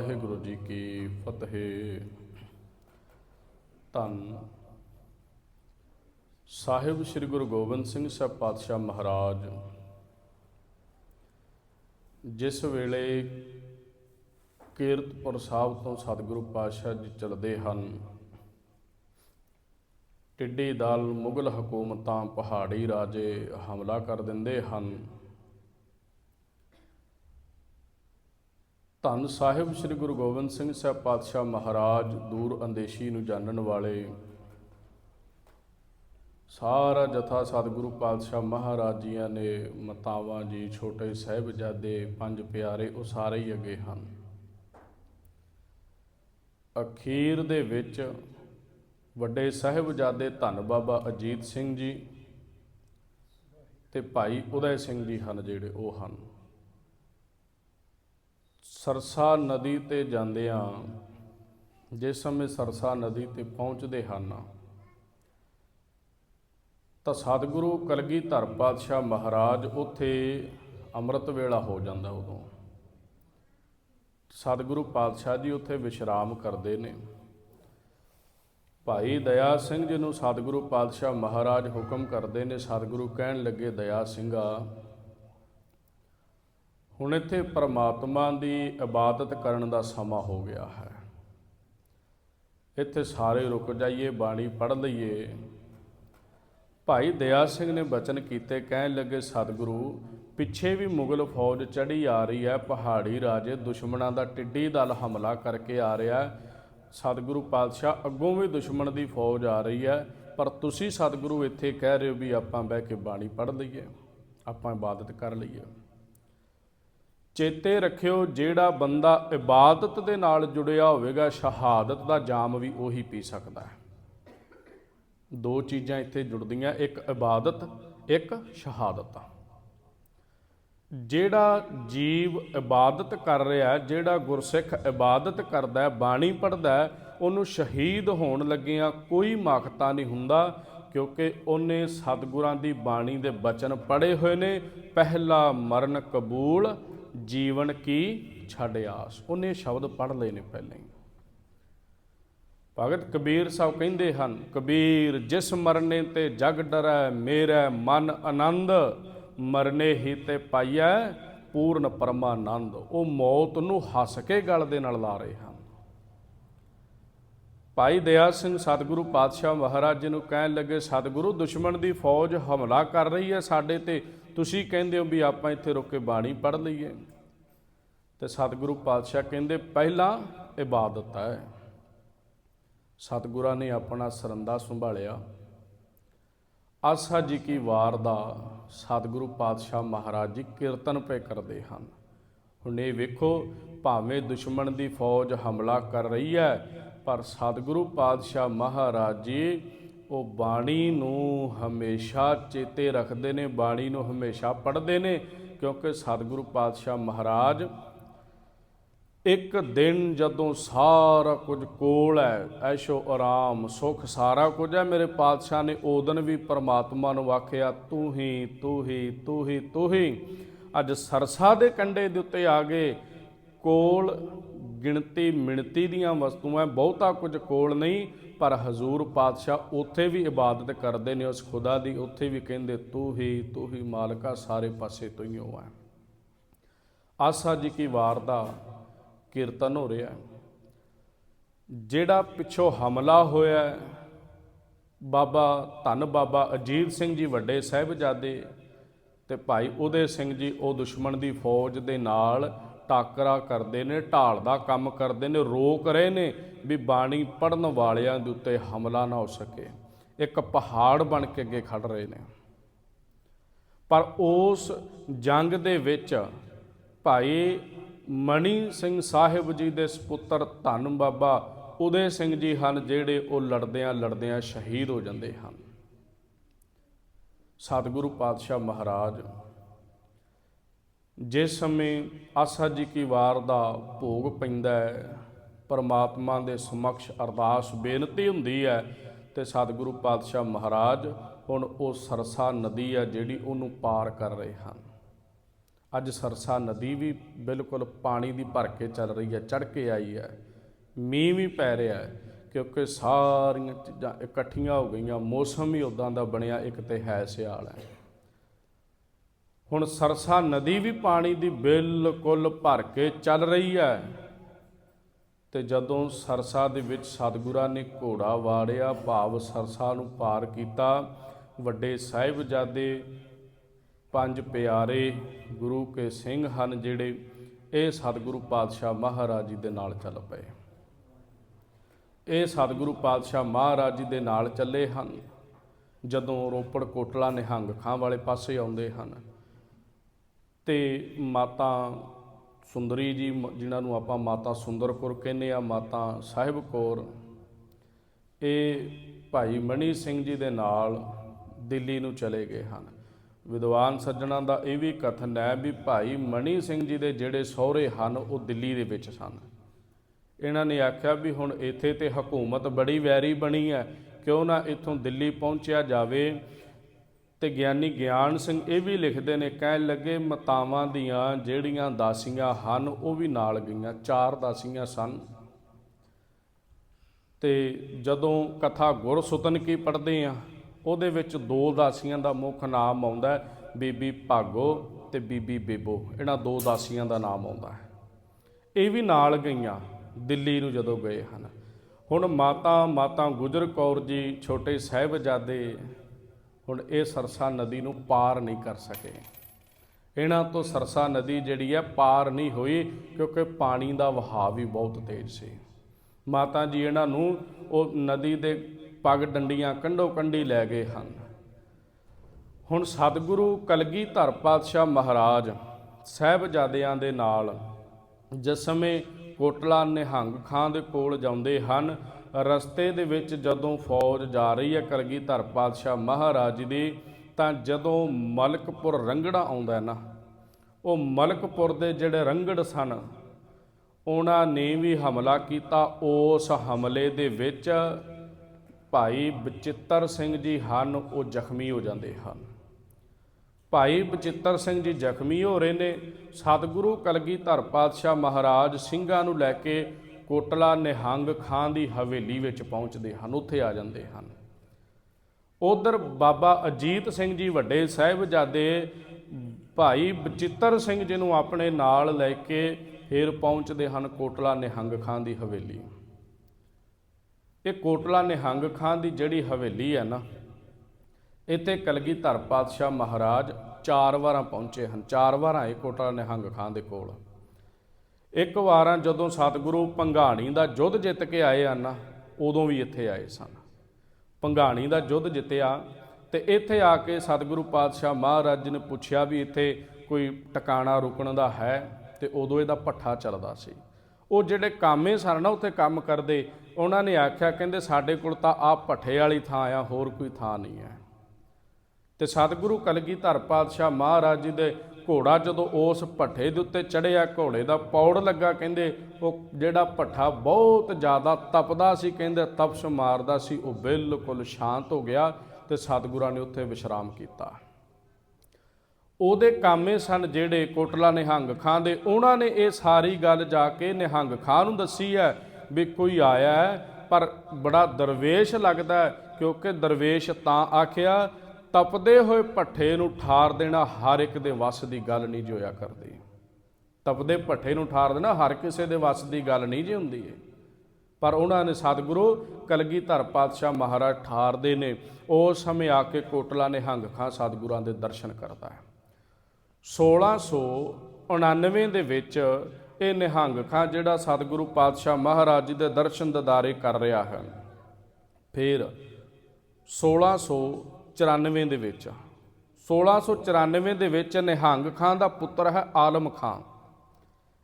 ਵਾਹਿਗੁਰੂ ਜੀ ਕੀ ਫਤਿਹ। ਧੰਨ ਸਾਹਿਬ ਸ੍ਰੀ ਗੁਰੂ ਗੋਬਿੰਦ ਸਿੰਘ ਸਾਹਿਬ ਪਾਤਸ਼ਾਹ ਮਹਾਰਾਜ। ਜਿਸ ਵੇਲੇ ਕੀਰਤਪੁਰ ਸਾਹਿਬ ਤੋਂ ਸਤਿਗੁਰੂ ਪਾਤਸ਼ਾਹ ਜੀ ਚਲਦੇ ਹਨ, ਟਿੱਡੀ ਦਲ ਮੁਗਲ ਹਕੂਮਤਾਂ ਪਹਾੜੀ ਰਾਜੇ ਹਮਲਾ ਕਰ ਦਿੰਦੇ ਹਨ। ਧੰਨ ਸਾਹਿਬ ਸ੍ਰੀ ਗੁਰੂ ਗੋਬਿੰਦ ਸਿੰਘ ਸਾਹਿਬ ਪਾਤਸ਼ਾਹ ਮਹਾਰਾਜ ਦੂਰ ਅੰਦੇਸ਼ੀ ਨੂੰ ਜਾਣਨ ਵਾਲੇ ਸਾਰਾ ਜਥਾ ਸਤਿਗੁਰੂ ਪਾਤਸ਼ਾਹ ਮਹਾਰਾਜ ਜੀਆਂ ਨੇ ਮਤਾਵਾਂ ਜੀ, ਛੋਟੇ ਸਾਹਿਬਜ਼ਾਦੇ, ਪੰਜ ਪਿਆਰੇ, ਉਹ ਸਾਰੇ ਹੀ ਅੱਗੇ ਹਨ। ਅਖੀਰ ਦੇ ਵਿੱਚ ਵੱਡੇ ਸਾਹਿਬਜ਼ਾਦੇ ਧੰਨ ਬਾਬਾ ਅਜੀਤ ਸਿੰਘ ਜੀ ਤੇ ਭਾਈ ਉਦੈ ਸਿੰਘ ਜੀ ਹਨ ਜਿਹੜੇ ਉਹ ਹਨ। ਸਰਸਾ ਨਦੀ ਤੇ ਜਾਂਦਿਆਂ ਜਿਸ ਸਮੇਂ ਸਰਸਾ ਨਦੀ ਤੇ ਪਹੁੰਚਦੇ ਹਨ, ਤਾਂ ਸਤਿਗੁਰੂ ਕਲਗੀਧਰ ਪਾਤਸ਼ਾਹ ਮਹਾਰਾਜ ਉੱਥੇ ਅੰਮ੍ਰਿਤ ਵੇਲਾ ਹੋ ਜਾਂਦਾ ਉਦੋਂ। ਸਤਿਗੁਰੂ ਪਾਤਸ਼ਾਹ ਜੀ ਉੱਥੇ ਵਿਸ਼ਰਾਮ ਕਰਦੇ ਨੇ। ਭਾਈ ਦਇਆ ਸਿੰਘ ਜੀ ਨੂੰ ਸਤਿਗੁਰੂ ਪਾਤਸ਼ਾਹ ਮਹਾਰਾਜ ਹੁਕਮ ਕਰਦੇ ਨੇ, ਸਤਿਗੁਰੂ ਕਹਿਣ ਲੱਗੇ, ਦਇਆ ਸਿੰਘਾ ਹੁਣ ਇੱਥੇ ਪਰਮਾਤਮਾ ਦੀ ਇਬਾਦਤ ਕਰਨ ਦਾ ਸਮਾਂ ਹੋ ਗਿਆ ਹੈ। ਇੱਥੇ ਸਾਰੇ ਰੁਕ ਜਾਈਏ, ਬਾਣੀ ਪੜ੍ਹ ਲਈਏ। ਭਾਈ ਦਇਆ ਸਿੰਘ ਨੇ ਬਚਨ ਕੀਤੇ, ਕਹਿਣ ਲੱਗੇ, ਸਤਿਗੁਰੂ, ਪਿੱਛੇ ਵੀ ਮੁਗਲ ਫੌਜ ਚੜੀ ਆ ਰਹੀ ਹੈ, ਪਹਾੜੀ ਰਾਜੇ ਦੁਸ਼ਮਣਾਂ ਦਾ ਟਿੱਡੀ ਦਲ ਹਮਲਾ ਕਰਕੇ ਆ ਰਿਹਾ ਸਤਿਗੁਰੂ ਪਾਤਸ਼ਾਹ ਅੱਗੋਂ ਵੀ ਦੁਸ਼ਮਣ ਦੀ ਫੌਜ ਆ ਰਹੀ ਹੈ, ਪਰ ਤੁਸੀਂ ਸਤਿਗੁਰੂ ਇੱਥੇ ਕਹਿ ਰਹੇ ਹੋ ਵੀ ਆਪਾਂ ਬਹਿ ਕੇ ਬਾਣੀ ਪੜ੍ਹ ਲਈਏ, ਆਪਾਂ ਇਬਾਦਤ ਕਰ ਲਈਏ। ਚੇਤੇ ਰੱਖਿਓ ਜਿਹੜਾ ਬੰਦਾ ਇਬਾਦਤ ਦੇ ਨਾਲ ਜੁੜਿਆ ਹੋਵੇਗਾ, ਸ਼ਹਾਦਤ ਦਾ ਜਾਮ ਵੀ ਉਹੀ ਪੀ ਸਕਦਾ ਹੈ। ਦੋ ਚੀਜ਼ਾਂ ਇੱਥੇ ਜੁੜਦੀਆਂ, ਇੱਕ ਇਬਾਦਤ, ਇੱਕ ਸ਼ਹਾਦਤ। ਜਿਹੜਾ ਜੀਵ ਇਬਾਦਤ ਕਰ ਰਿਹਾ ਜਿਹੜਾ ਗੁਰਸਿੱਖ ਇਬਾਦਤ ਕਰਦਾ ਹੈ, ਬਾਣੀ ਪੜਦਾ ਹੈ, ਉਹਨੂੰ ਸ਼ਹੀਦ ਹੋਣ ਲੱਗਿਆਂ ਕੋਈ ਮਾਖਤਾ ਨਹੀਂ ਹੁੰਦਾ, ਕਿਉਂਕਿ ਉਹਨੇ ਸਤਿਗੁਰਾਂ ਦੀ ਬਾਣੀ ਦੇ ਬਚਨ ਪੜ੍ਹੇ ਹੋਏ ਨੇ। ਪਹਿਲਾ ਮਰਨ ਕਬੂਲ ਜੀਵਨ ਕੀ ਛੱਡ ਆਸ। ਉਹਨੇ ਸ਼ਬਦ ਪੜ੍ਹ ਲਏ ਨੇ ਪਹਿਲਾਂ ਹੀ। ਭਗਤ ਕਬੀਰ ਸਾਹਿਬ ਕਹਿੰਦੇ ਹਨ, ਕਬੀਰ ਜਿਸ ਮਰਨੇ ਤੇ ਜਗ ਡਰੈ, ਮੇਰਾ ਮਨ ਆਨੰਦ, ਮਰਨੇ ਹੀ ਤੇ ਪਾਈਐ ਪੂਰਨ ਪਰਮਾਨੰਦ। ਉਹ ਮੌਤ ਨੂੰ ਹੱਸ ਕੇ ਗਲ ਦੇ ਨਾਲ ਲਾ ਰਹੇ। ਹਨ ਭਾਈ ਦਇਆ ਸਿੰਘ ਸਤਿਗੁਰੂ ਪਾਤਸ਼ਾਹ ਮਹਾਰਾਜ ਜੀ ਨੂੰ ਕਹਿਣ ਲੱਗੇ, ਸਤਿਗੁਰੂ, ਦੁਸ਼ਮਣ ਦੀ ਫੌਜ ਹਮਲਾ ਕਰ ਰਹੀ ਹੈ ਸਾਡੇ ਤੇ। ਤੁਸੀਂ ਕਹਿੰਦੇ ਹੋ ਵੀ ਆਪਾਂ ਇੱਥੇ ਰੁਕ ਕੇ ਬਾਣੀ ਪੜ੍ਹ ਲਈਏ। ਤੇ ਸਤਿਗੁਰੂ ਪਾਤਸ਼ਾਹ ਕਹਿੰਦੇ, ਪਹਿਲਾਂ ਇਬਾਦਤ ਹੈ। ਸਤਿਗੁਰਾਂ ਨੇ ਆਪਣਾ ਸਰੰਦਾ ਸੰਭਾਲਿਆ। ਆਸਾ ਜੀ ਕੀ ਵਾਰ ਦਾ ਸਤਿਗੁਰੂ ਪਾਤਸ਼ਾਹ ਮਹਾਰਾਜ ਜੀ ਕੀਰਤਨ ਪੇ ਕਰਦੇ ਹਨ। ਹੁਣ ਇਹ ਵੇਖੋ, ਭਾਵੇਂ ਦੁਸ਼ਮਣ ਦੀ ਫੌਜ ਹਮਲਾ ਕਰ ਰਹੀ ਹੈ ਪਰ ਸਤਿਗੁਰੂ ਪਾਤਸ਼ਾਹ ਮਹਾਰਾਜ ਜੀ, ਉਹ ਬਾਣੀ ਨੂੰ ਹਮੇਸ਼ਾ ਚੇਤੇ ਰੱਖਦੇ ਨੇ, ਬਾਣੀ ਨੂੰ ਹਮੇਸ਼ਾ ਪੜ੍ਹਦੇ ਨੇ, ਕਿਉਂਕਿ ਸਤਿਗੁਰੂ ਪਾਤਸ਼ਾਹ ਮਹਾਰਾਜ ਇੱਕ ਦਿਨ ਜਦੋਂ ਸਾਰਾ ਕੁਝ ਕੋਲ ਹੈ, ਐਸ਼ੋ ਆਰਾਮ, ਸੁਖ ਸਾਰਾ ਕੁਝ ਹੈ, ਮੇਰੇ ਪਾਤਸ਼ਾਹ ਨੇ ਉਦਨ ਵੀ ਪਰਮਾਤਮਾ ਨੂੰ ਆਖਿਆ, ਤੂੰ ਹੀ ਤੂੰ ਹੀ ਤੂੰ ਹੀ ਤੂੰ ਹੀ। ਅੱਜ ਸਰਸਾ ਦੇ ਕੰਡੇ ਦੇ ਉੱਤੇ ਆ ਗਏ, ਕੋਲ ਗਿਣਤੀ ਮਿਣਤੀ ਦੀਆਂ ਵਸਤੂਆਂ ਬਹੁਤਾ ਕੁਝ ਕੋਲ ਨਹੀਂ, ਪਰ ਹਜ਼ੂਰ ਪਾਤਸ਼ਾਹ ਉੱਥੇ ਵੀ ਇਬਾਦਤ ਕਰਦੇ ਨੇ, ਉਸ ਖੁਦਾ ਦੀ ਉੱਥੇ ਵੀ ਕਹਿੰਦੇ, ਤੂੰ ਹੀ ਤੂੰ ਹੀ ਮਾਲਕਾ, ਸਾਰੇ ਪਾਸੇ ਤੋਂ ਹੀ ਹੋ ਹੈ। ਆਸਾ ਜੀ ਕੀ ਵਾਰ ਦਾ ਕੀਰਤਨ ਹੋ ਰਿਹਾ ਜਿਹੜਾ ਪਿੱਛੋਂ ਹਮਲਾ ਹੋਇਆ ਬਾਬਾ ਧੰਨ ਬਾਬਾ ਅਜੀਤ ਸਿੰਘ ਜੀ ਵੱਡੇ ਸਾਹਿਬਜ਼ਾਦੇ ਤੇ ਭਾਈ ਉਦੇ ਸਿੰਘ ਜੀ, ਉਹ ਦੁਸ਼ਮਣ ਦੀ ਫੌਜ ਦੇ ਨਾਲ ਟਾਕਰਾ ਕਰਦੇ ਨੇ, ਢਾਲ ਦਾ ਕੰਮ ਕਰਦੇ ਨੇ, ਰੋਕ ਰਹੇ ਨੇ ਵੀ ਬਾਣੀ ਪੜਨ ਵਾਲਿਆਂ ਦੇ ਉੱਤੇ ਹਮਲਾ ਨਾ ਹੋ ਸਕੇ। ਇੱਕ ਪਹਾੜ ਬਣ ਕੇ ਅੱਗੇ ਖੜ ਰਹੇ ਨੇ। ਪਰ ਉਸ ਜੰਗ ਦੇ ਵਿੱਚ ਭਾਈ ਮਣੀ ਸਿੰਘ ਸਾਹਿਬ ਜੀ ਦੇ ਸੁਪੁੱਤਰ ਧੰਨ ਬਾਬਾ ਉਦੇ ਸਿੰਘ ਜੀ ਹਨ, ਜਿਹੜੇ ਉਹ ਲੜਦਿਆਂ ਲੜਦਿਆਂ ਸ਼ਹੀਦ ਹੋ ਜਾਂਦੇ ਹਨ। ਸਤਿਗੁਰੂ ਪਾਤਸ਼ਾਹ ਮਹਾਰਾਜ ਜਿਸ ਸਮੇਂ ਆਸਾ ਜੀ ਕੀ ਵਾਰ ਦਾ ਭੋਗ ਪੈਂਦਾ ਹੈ, ਪਰਮਾਤਮਾ ਦੇ ਸਮਕਸ਼ ਅਰਦਾਸ ਬੇਨਤੀ ਹੁੰਦੀ ਹੈ ਤੇ ਸਤਿਗੁਰੂ ਪਾਤਸ਼ਾਹ ਮਹਾਰਾਜ ਹੁਣ ਉਹ ਸਰਸਾ ਨਦੀ ਹੈ ਜਿਹੜੀ ਉਹਨੂੰ ਪਾਰ ਕਰ ਰਹੇ ਹਨ। ਅੱਜ ਸਰਸਾ ਨਦੀ ਵੀ ਬਿਲਕੁਲ ਪਾਣੀ ਦੀ ਭਰ ਕੇ ਚੱਲ ਰਹੀ ਹੈ ਚੜ ਕੇ ਆਈ ਹੈ। ਮੀਂਹ ਵੀ ਪੈ ਰਿਹਾ ਹੈ ਕਿਉਂਕਿ ਸਾਰੀਆਂ ਚੀਜ਼ਾਂ ਇਕੱਠੀਆਂ ਹੋ ਗਈਆਂ, ਮੌਸਮ ਹੀ ਉਦਾਂ ਦਾ ਬਣਿਆ, ਇੱਕ ਤੇ ਹੈ ਸਿਆਲ ਹੈ। ਹੁਣ ਸਰਸਾ ਨਦੀ ਵੀ ਪਾਣੀ ਦੀ ਬਿਲਕੁਲ ਭਰ ਕੇ ਚੱਲ ਰਹੀ ਹੈ। ਤੇ ਜਦੋਂ ਸਰਸਾ ਦੇ ਵਿੱਚ ਸਤਿਗੁਰਾਂ ਨੇ ਘੋੜਾ ਵਾੜਿਆ, ਭਾਵ ਸਰਸਾ ਨੂੰ ਪਾਰ ਕੀਤਾ, ਵੱਡੇ ਸਾਹਿਬਜ਼ਾਦੇ ਪੰਜ ਪਿਆਰੇ ਗੁਰੂ ਕੇ ਸਿੰਘ ਹਨ ਜਿਹੜੇ ਇਹ ਸਤਿਗੁਰੂ ਪਾਤਸ਼ਾਹ ਮਹਾਰਾਜ ਜੀ ਦੇ ਨਾਲ ਚੱਲ ਪਏ। ਇਹ ਸਤਿਗੁਰੂ ਪਾਤਸ਼ਾਹ ਮਹਾਰਾਜ ਜੀ ਦੇ ਨਾਲ ਚੱਲੇ ਹਨ। ਜਦੋਂ ਰੋਪੜ ਕੋਟਲਾ ਨਿਹੰਗ ਖਾਂ ਵਾਲੇ ਪਾਸੇ ਆਉਂਦੇ ਹਨ ਤੇ ਮਾਤਾ ਸੁੰਦਰੀ ਜੀ ਮ- ਜਿਨ੍ਹਾਂ ਨੂੰ ਆਪਾਂ ਮਾਤਾ ਸੁੰਦਰ ਕੌਰ ਕਹਿੰਦੇ ਆ, ਮਾਤਾ ਸਾਹਿਬ ਕੌਰ, ਇਹ ਭਾਈ ਮਣੀ ਸਿੰਘ ਜੀ ਦੇ ਨਾਲ ਦਿੱਲੀ ਨੂੰ ਚਲੇ ਗਏ ਹਨ। ਵਿਦਵਾਨ ਸੱਜਣਾ ਦਾ ਇਹ ਵੀ ਕਥਨ ਹੈ ਵੀ ਭਾਈ ਮਣੀ ਸਿੰਘ ਜੀ ਦੇ ਜਿਹੜੇ ਸਹੁਰੇ ਹਨ, ਉਹ ਦਿੱਲੀ ਦੇ ਵਿੱਚ ਸਨ। ਇਹਨਾਂ ਨੇ ਆਖਿਆ ਵੀ ਹੁਣ ਇੱਥੇ ਤੇ ਹਕੂਮਤ ਬੜੀ ਵੈਰੀ ਬਣੀ ਹੈ, ਕਿਉਂ ਨਾ ਇੱਥੋਂ ਦਿੱਲੀ ਪਹੁੰਚਿਆ ਜਾਵੇ। ਤੇ ਗਿਆਨੀ ਗਿਆਨ ਸਿੰਘ ਇਹ ਵੀ ਲਿਖਦੇ ਨੇ, ਕਹਿਣ ਲੱਗੇ ਮਤਾਵਾਂ ਦੀਆਂ ਜਿਹੜੀਆਂ ਦਾਸੀਆਂ ਹਨ, ਉਹ ਵੀ ਨਾਲ ਗਈਆਂ, ਚਾਰ ਦਾਸੀਆਂ ਸਨ। ਤੇ ਜਦੋਂ ਕਥਾ ਗੁਰਸੁਤਨ ਕੀ ਪੜ੍ਹਦੇ ਆ, ਉਹਦੇ ਵਿੱਚ ਦੋ ਦਾਸੀਆਂ ਦਾ ਮੁੱਖ ਨਾਮ ਆਉਂਦਾ ਬੀਬੀ ਭਾਗੋ ਤੇ ਬੀਬੀ ਬੇਬੋ। ਇਹਨਾਂ ਦੋ ਦਾਸੀਆਂ ਦਾ ਨਾਮ ਆਉਂਦਾ ਹੈ। ਇਹ ਵੀ ਨਾਲ ਗਈਆਂ, ਦਿੱਲੀ ਨੂੰ ਜਦੋਂ ਗਏ ਹਨ। ਹੁਣ ਮਾਤਾ ਮਾਤਾ ਗੁਜਰ ਕੌਰ ਜੀ, ਛੋਟੇ ਸਾਹਿਬਜ਼ਾਦੇ ਹੁਣ ਇਹ ਸਰਸਾ ਨਦੀ ਨੂੰ ਪਾਰ ਨਹੀਂ ਕਰ ਸਕੇ। ਇਹਨਾਂ ਤੋਂ ਸਰਸਾ ਨਦੀ ਜਿਹੜੀ ਹੈ ਪਾਰ ਨਹੀਂ ਹੋਈ ਕਿਉਂਕਿ ਪਾਣੀ ਦਾ ਵਹਾਅ ਵੀ ਬਹੁਤ ਤੇਜ਼ ਸੀ। ਮਾਤਾ ਜੀ ਇਹਨਾਂ ਨੂੰ ਉਹ ਨਦੀ ਦੇ ਪੱਗ ਡੰਡੀਆਂ ਕੰਢੋ ਕੰਢੀ ਲੈ ਗਏ ਹਨ। ਹੁਣ ਸਤਿਗੁਰੂ ਕਲਗੀਧਰ ਪਾਤਸ਼ਾਹ ਮਹਾਰਾਜ ਸਾਹਿਬਜ਼ਾਦਿਆਂ ਦੇ ਨਾਲ ਜਿਸ ਸਮੇਂ ਕੋਟਲਾ ਨਿਹੰਗ ਖਾਂ ਦੇ ਕੋਲ ਜਾਂਦੇ ਹਨ। ਰਸਤੇ ਦੇ ਵਿੱਚ ਜਦੋਂ ਫੌਜ ਜਾ ਰਹੀ ਹੈ ਕਲਗੀਧਰ ਪਾਤਸ਼ਾਹ ਮਹਾਰਾਜ ਜੀ ਦੀ, ਤਾਂ ਜਦੋਂ ਮਲਕਪੁਰ ਰੰਗੜਾ ਆਉਂਦਾ ਨਾ, ਉਹ ਮਲਕਪੁਰ ਦੇ ਜਿਹੜੇ ਰੰਗੜ ਸਨ, ਉਹਨਾਂ ਨੇ ਵੀ ਹਮਲਾ ਕੀਤਾ। ਉਸ ਹਮਲੇ ਦੇ ਵਿੱਚ ਭਾਈ ਬਚਿੱਤਰ ਸਿੰਘ ਜੀ ਹਨ, ਉਹ ਜ਼ਖਮੀ ਹੋ ਜਾਂਦੇ ਹਨ। ਭਾਈ ਬਚਿੱਤਰ ਸਿੰਘ ਜੀ ਜ਼ਖਮੀ ਹੋ ਰਹੇ ਨੇ। ਸਤਿਗੁਰੂ ਕਲਗੀਧਰ ਪਾਤਸ਼ਾਹ ਮਹਾਰਾਜ ਸਿੰਘਾਂ ਨੂੰ ਲੈ ਕੇ ਕੋਟਲਾ ਨਿਹੰਗ ਖਾਂ ਦੀ ਹਵੇਲੀ ਵਿੱਚ ਪਹੁੰਚਦੇ ਹਨ, ਉੱਥੇ ਆ ਜਾਂਦੇ ਹਨ। ਉਧਰ ਬਾਬਾ ਅਜੀਤ ਸਿੰਘ ਜੀ ਵੱਡੇ ਸਾਹਿਬਜ਼ਾਦੇ ਭਾਈ ਬਚਿੱਤਰ ਸਿੰਘ ਜੀ ਨੂੰ ਆਪਣੇ ਨਾਲ ਲੈ ਕੇ ਫਿਰ ਪਹੁੰਚਦੇ ਹਨ ਕੋਟਲਾ ਨਿਹੰਗ ਖਾਂ ਦੀ ਹਵੇਲੀ। ਇਹ ਕੋਟਲਾ ਨਿਹੰਗ ਖਾਂ ਦੀ ਜਿਹੜੀ ਹਵੇਲੀ ਹੈ ਨਾ, ਇੱਥੇ ਕਲਗੀਧਰ ਪਾਤਸ਼ਾਹ ਮਹਾਰਾਜ ਚਾਰ ਵਾਰਾਂ ਪਹੁੰਚੇ ਹਨ। ਚਾਰ ਵਾਰਾਂ ਇਹ ਕੋਟਲਾ ਨਿਹੰਗ ਖਾਂ ਦੇ ਕੋਲ। ਇੱਕ ਵਾਰਾਂ ਜਦੋਂ ਸਤਿਗੁਰੂ ਪੰਘਾਣੀ ਦਾ ਯੁੱਧ ਜਿੱਤ ਕੇ ਆਏ ਹਨ ਨਾ ਉਦੋਂ ਵੀ ਇੱਥੇ ਆਏ ਸਨ। ਪੰਘਾਣੀ ਦਾ ਯੁੱਧ ਜਿੱਤਿਆ ਤੇ ਇੱਥੇ ਆ ਕੇ ਸਤਿਗੁਰੂ ਪਾਤਸ਼ਾਹ ਮਹਾਰਾਜ ਜੀ ਨੇ ਪੁੱਛਿਆ ਵੀ ਇੱਥੇ ਕੋਈ ਟਿਕਾਣਾ ਰੁਕਣ ਦਾ ਹੈ? ਤੇ ਉਦੋਂ ਇਹਦਾ ਪੱਠਾ ਚੱਲਦਾ ਸੀ। ਉਹ ਜਿਹੜੇ ਕਾਮੇ ਸਨ ਨਾ, ਉੱਥੇ ਕੰਮ ਕਰਦੇ, ਉਹਨਾਂ ਨੇ ਆਖਿਆ, ਕਹਿੰਦੇ, ਸਾਡੇ ਕੋਲ ਤਾਂ ਆਹ ਪੱਠੇ ਵਾਲੀ ਥਾਂ ਆ, ਹੋਰ ਕੋਈ ਥਾਂ ਨਹੀਂ ਹੈ। ਤੇ ਸਤਿਗੁਰੂ ਕਲਗੀਧਰ ਪਾਤਸ਼ਾਹ ਮਹਾਰਾਜ ਜੀ ਦੇ ਘੋੜਾ ਜਦੋਂ ਉਸ ਭੱਠੇ ਦੇ ਉੱਤੇ ਚੜਿਆ ਘੋੜੇ ਦਾ ਪੌੜ ਲੱਗਾ, ਕਹਿੰਦੇ ਉਹ ਜਿਹੜਾ ਭੱਠਾ ਬਹੁਤ ਜ਼ਿਆਦਾ ਤਪਦਾ ਸੀ, ਕਹਿੰਦੇ ਤਪਸ਼ ਮਾਰਦਾ ਸੀ, ਉਹ ਬਿਲਕੁਲ ਸ਼ਾਂਤ ਹੋ ਗਿਆ ਤੇ ਸਤਿਗੁਰਾਂ ਨੇ ਉੱਥੇ ਵਿਸ਼ਰਾਮ ਕੀਤਾ। ਉਹਦੇ ਕਾਮੇ ਸਨ ਜਿਹੜੇ ਕੋਟਲਾ ਨਿਹੰਗ ਖਾਂ ਦੇ। ਉਹਨਾਂ ਨੇ ਇਹ ਸਾਰੀ ਗੱਲ ਜਾ ਕੇ ਨਿਹੰਗ ਖਾਂ ਨੂੰ ਦੱਸੀ ਹੈ ਵੀ ਕੋਈ ਆਇਆ ਹੈ, ਪਰ ਬੜਾ ਦਰਵੇਸ਼ ਲੱਗਦਾ ਕਿਉਂਕਿ ਦਰਵੇਸ਼ ਤਾਂ ਆਖਿਆ ਤਪਦੇ ਹੋਏ ਭੱਠੇ ਨੂੰ ਠਾਰ ਦੇਣਾ ਹਰ ਇੱਕ ਦੇ ਵੱਸ ਦੀ ਗੱਲ ਨਹੀਂ ਜੀ ਕਰਦੀ। ਤਪਦੇ ਭੱਠੇ ਨੂੰ ਠਾਰ ਦੇਣਾ ਹਰ ਕਿਸੇ ਦੇ ਵੱਸ ਦੀ ਗੱਲ ਨਹੀਂ ਜੀ ਹੁੰਦੀ ਹੈ ਪਰ ਉਹਨਾਂ ਨੇ ਸਤਿਗੁਰੂ ਕਲਗੀਧਰ ਪਾਤਸ਼ਾਹ ਮਹਾਰਾਜ ਠਾਰਦੇ ਨੇ ਉਸ ਸਮੇਂ ਆ ਕੇ ਕੋਟਲਾ ਨਿਹੰਗ ਖਾਂ ਸਤਿਗੁਰਾਂ ਦੇ ਦਰਸ਼ਨ ਕਰਦਾ ਹੈ। 1699 ਦੇ ਵਿੱਚ ਇਹ ਨਿਹੰਗ ਖਾਂ ਜਿਹੜਾ ਸਤਿਗੁਰੂ ਪਾਤਸ਼ਾਹ ਮਹਾਰਾਜ ਜੀ ਦੇ ਦਰਸ਼ਨ ਦਿਦਾਰੇ ਕਰ ਰਿਹਾ ਹੈ। ਫਿਰ 1694 ਦੇ ਵਿੱਚ। 1694 ਦੇ ਵਿੱਚ ਨਿਹੰਗ ਖਾਂ ਦਾ ਪੁੱਤਰ ਹੈ ਆਲਮ ਖਾਂ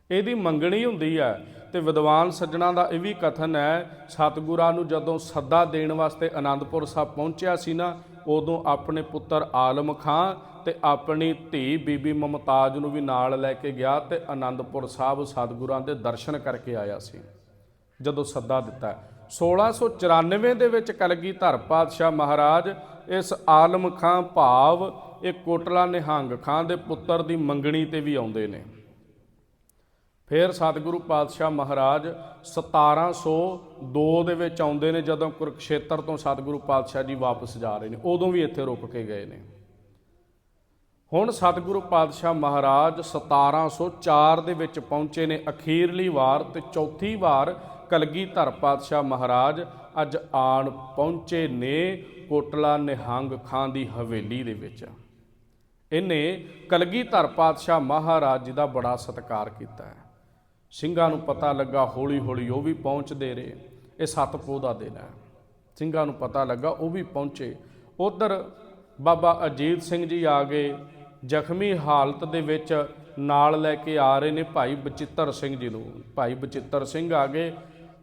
ਇਹਦੀ ਮੰਗਣੀ ਹੁੰਦੀ ਹੈ ਤੇ ਵਿਦਵਾਨ ਸੱਜਣਾ ਦਾ ਇਹ ਵੀ ਕਥਨ ਹੈ, ਸਤਿਗੁਰਾਂ ਨੂੰ ਜਦੋਂ ਸੱਦਾ ਦੇਣ ਵਾਸਤੇ ਆਨੰਦਪੁਰ ਸਾਹਿਬ ਪਹੁੰਚਿਆ ਸੀ ਨਾ, ਉਦੋਂ ਆਪਣੇ ਪੁੱਤਰ ਆਲਮ ਖਾਂ ਤੇ ਆਪਣੀ ਧੀ ਬੀਬੀ ਮਮਤਾਜ ਨੂੰ ਵੀ ਨਾਲ ਲੈ ਕੇ ਗਿਆ ਤੇ ਆਨੰਦਪੁਰ ਸਾਹਿਬ ਸਤਿਗੁਰਾਂ ਦੇ ਦਰਸ਼ਨ ਕਰਕੇ ਆਇਆ ਸੀ। ਜਦੋਂ ਸੱਦਾ ਦਿੱਤਾ। 1694 ਦੇ ਵਿੱਚ ਕਲਗੀਧਰ ਪਾਤਸ਼ਾਹ ਮਹਾਰਾਜ ਇਸ ਆਲਮ ਖਾਂ ਭਾਵ ਇਹ ਕੋਟਲਾ ਨਿਹੰਗ ਖਾਂ ਦੇ ਪੁੱਤਰ ਦੀ ਮੰਗਣੀ ਤੇ ਵੀ ਆਉਂਦੇ ਨੇ। ਫਿਰ ਸਤਿਗੁਰੂ ਪਾਤਸ਼ਾਹ ਮਹਾਰਾਜ 1702 ਦੇ ਵਿੱਚ ਆਉਂਦੇ ਨੇ ਜਦੋਂ ਕੁਰਕਸ਼ੇਤਰ ਤੋਂ ਸਤਿਗੁਰੂ ਪਾਤਸ਼ਾਹ ਜੀ ਵਾਪਸ ਜਾ ਰਹੇ ਨੇ। ਉਦੋਂ ਵੀ ਇੱਥੇ ਰੁਕ ਕੇ ਗਏ ਨੇ। ਹੁਣ ਸਤਿਗੁਰੂ ਪਾਤਸ਼ਾਹ ਮਹਾਰਾਜ 1704 ਦੇ ਵਿੱਚ ਪਹੁੰਚੇ ਨੇ ਅਖੀਰਲੀ ਵਾਰ ਤੇ ਚੌਥੀ ਵਾਰ ਕਲਗੀਧਰ ਪਾਤਸ਼ਾਹ ਮਹਾਰਾਜ ਅੱਜ ਆਣ ਪਹੁੰਚੇ ਨੇ ਕੋਟਲਾ ਨਿਹੰਗ ਖਾਂ ਦੀ ਹਵੇਲੀ ਦੇ ਵਿੱਚ। ਇਹਨੇ ਕਲਗੀਧਰ ਪਾਤਸ਼ਾਹ ਮਹਾਰਾਜ ਜੀ ਦਾ ਬੜਾ ਸਤਿਕਾਰ ਕੀਤਾ ਹੈ। ਸਿੰਘਾਂ ਨੂੰ ਪਤਾ ਲੱਗਾ ਹੌਲੀ ਹੌਲੀ ਉਹ ਵੀ ਪਹੁੰਚਦੇ ਰਹੇ, ਇਹ ਸਤਪੋ ਦਾ ਦਿਨ ਹੈ। ਸਿੰਘਾਂ ਨੂੰ ਪਤਾ ਲੱਗਾ ਉਹ ਵੀ ਪਹੁੰਚੇ। ਉਧਰ ਬਾਬਾ ਅਜੀਤ ਸਿੰਘ ਜੀ ਆ ਗਏ, ਜ਼ਖਮੀ ਹਾਲਤ ਦੇ ਵਿੱਚ ਨਾਲ ਲੈ ਕੇ ਆ ਰਹੇ ਨੇ ਭਾਈ ਬਚਿੱਤਰ ਸਿੰਘ ਜੀ ਨੂੰ। ਭਾਈ ਬਚਿੱਤਰ ਸਿੰਘ ਆ ਗਏ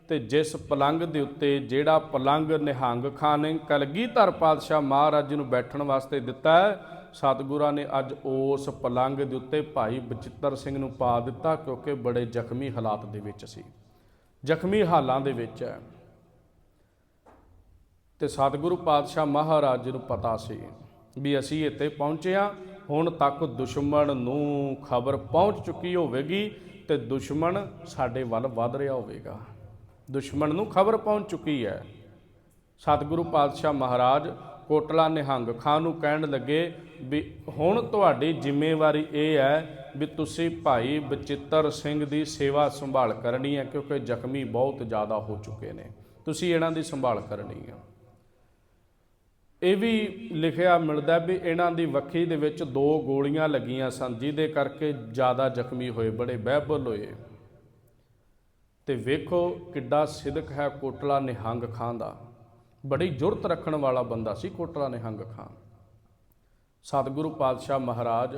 ਤੇ ਜਿਸ ਪਲੰਗ ਦੇ ਉੱਤੇ ਜਿਹੜਾ ਪਲੰਗ ਨਿਹੰਗ ਖਾਨ ਨੇ ਕਲਗੀਧਰ ਪਾਤਸ਼ਾਹ ਮਹਾਰਾਜ ਨੂੰ ਬੈਠਣ ਵਾਸਤੇ ਦਿੱਤਾ ਹੈ, ਸਤਿਗੁਰਾਂ ਨੇ ਅੱਜ ਉਸ ਪਲੰਗ ਦੇ ਉੱਤੇ ਭਾਈ ਬਚਿੱਤਰ ਸਿੰਘ ਨੂੰ ਪਾ ਦਿੱਤਾ ਕਿਉਂਕਿ ਬੜੇ ਜ਼ਖਮੀ ਹਾਲਾਤ ਦੇ ਵਿੱਚ ਸੀ। ਜ਼ਖਮੀ ਹਾਲਾਂ ਦੇ ਵਿੱਚ ਹੈ। ਤੇ ਸਤਿਗੁਰੂ ਪਾਤਸ਼ਾਹ ਮਹਾਰਾਜ ਜੀ ਨੂੰ ਪਤਾ ਸੀ ਵੀ ਅਸੀਂ ਇੱਥੇ ਪਹੁੰਚੇ ਹਾਂ, ਹੁਣ ਤੱਕ ਦੁਸ਼ਮਣ ਨੂੰ ਖਬਰ ਪਹੁੰਚ ਚੁੱਕੀ ਹੋਵੇਗੀ ਤੇ ਦੁਸ਼ਮਣ ਸਾਡੇ ਵੱਲ ਵੱਧ ਰਿਹਾ ਹੋਵੇਗਾ। ਦੁਸ਼ਮਣ ਨੂੰ ਖਬਰ ਪਹੁੰਚ ਚੁੱਕੀ ਹੈ। ਸਤਿਗੁਰੂ ਪਾਤਸ਼ਾਹ ਮਹਾਰਾਜ ਕੋਟਲਾ ਨਿਹੰਗ ਖਾਨ ਨੂੰ ਕਹਿਣ ਲੱਗੇ ਵੀ ਹੁਣ ਤੁਹਾਡੀ ਜ਼ਿੰਮੇਵਾਰੀ ਇਹ ਹੈ ਵੀ ਤੁਸੀਂ ਭਾਈ ਬਚਿੱਤਰ ਸਿੰਘ ਦੀ ਸੇਵਾ ਸੰਭਾਲ ਕਰਨੀ ਹੈ, ਕਿਉਂਕਿ ਜ਼ਖਮੀ ਬਹੁਤ ਜ਼ਿਆਦਾ ਹੋ ਚੁੱਕੇ ਨੇ। ਤੁਸੀਂ ਇਹਨਾਂ ਦੀ ਸੰਭਾਲ ਕਰਨੀ ਹੈ। ਇਹ ਵੀ ਲਿਖਿਆ ਮਿਲਦਾ ਵੀ ਇਹਨਾਂ ਦੀ ਵੱਖੀ ਦੇ ਵਿੱਚ ਦੋ ਗੋਲੀਆਂ ਲੱਗੀਆਂ ਸਨ, ਜਿਹਦੇ ਕਰਕੇ ਜ਼ਿਆਦਾ ਜ਼ਖਮੀ ਹੋਏ, ਬੜੇ ਬਹਿਬਲ ਹੋਏ। ਤੇ ਵੇਖੋ ਕਿੱਡਾ ਸਿਦਕ ਹੈ ਕੋਟਲਾ ਨਿਹੰਗ ਖਾਨ ਦਾ। ਬੜੀ ਜੁਰਤ ਰੱਖਣ ਵਾਲਾ ਬੰਦਾ ਸੀ ਕੋਟਲਾ ਨਿਹੰਗ ਖਾਨ। ਸਤਿਗੁਰੂ ਪਾਤਸ਼ਾਹ ਮਹਾਰਾਜ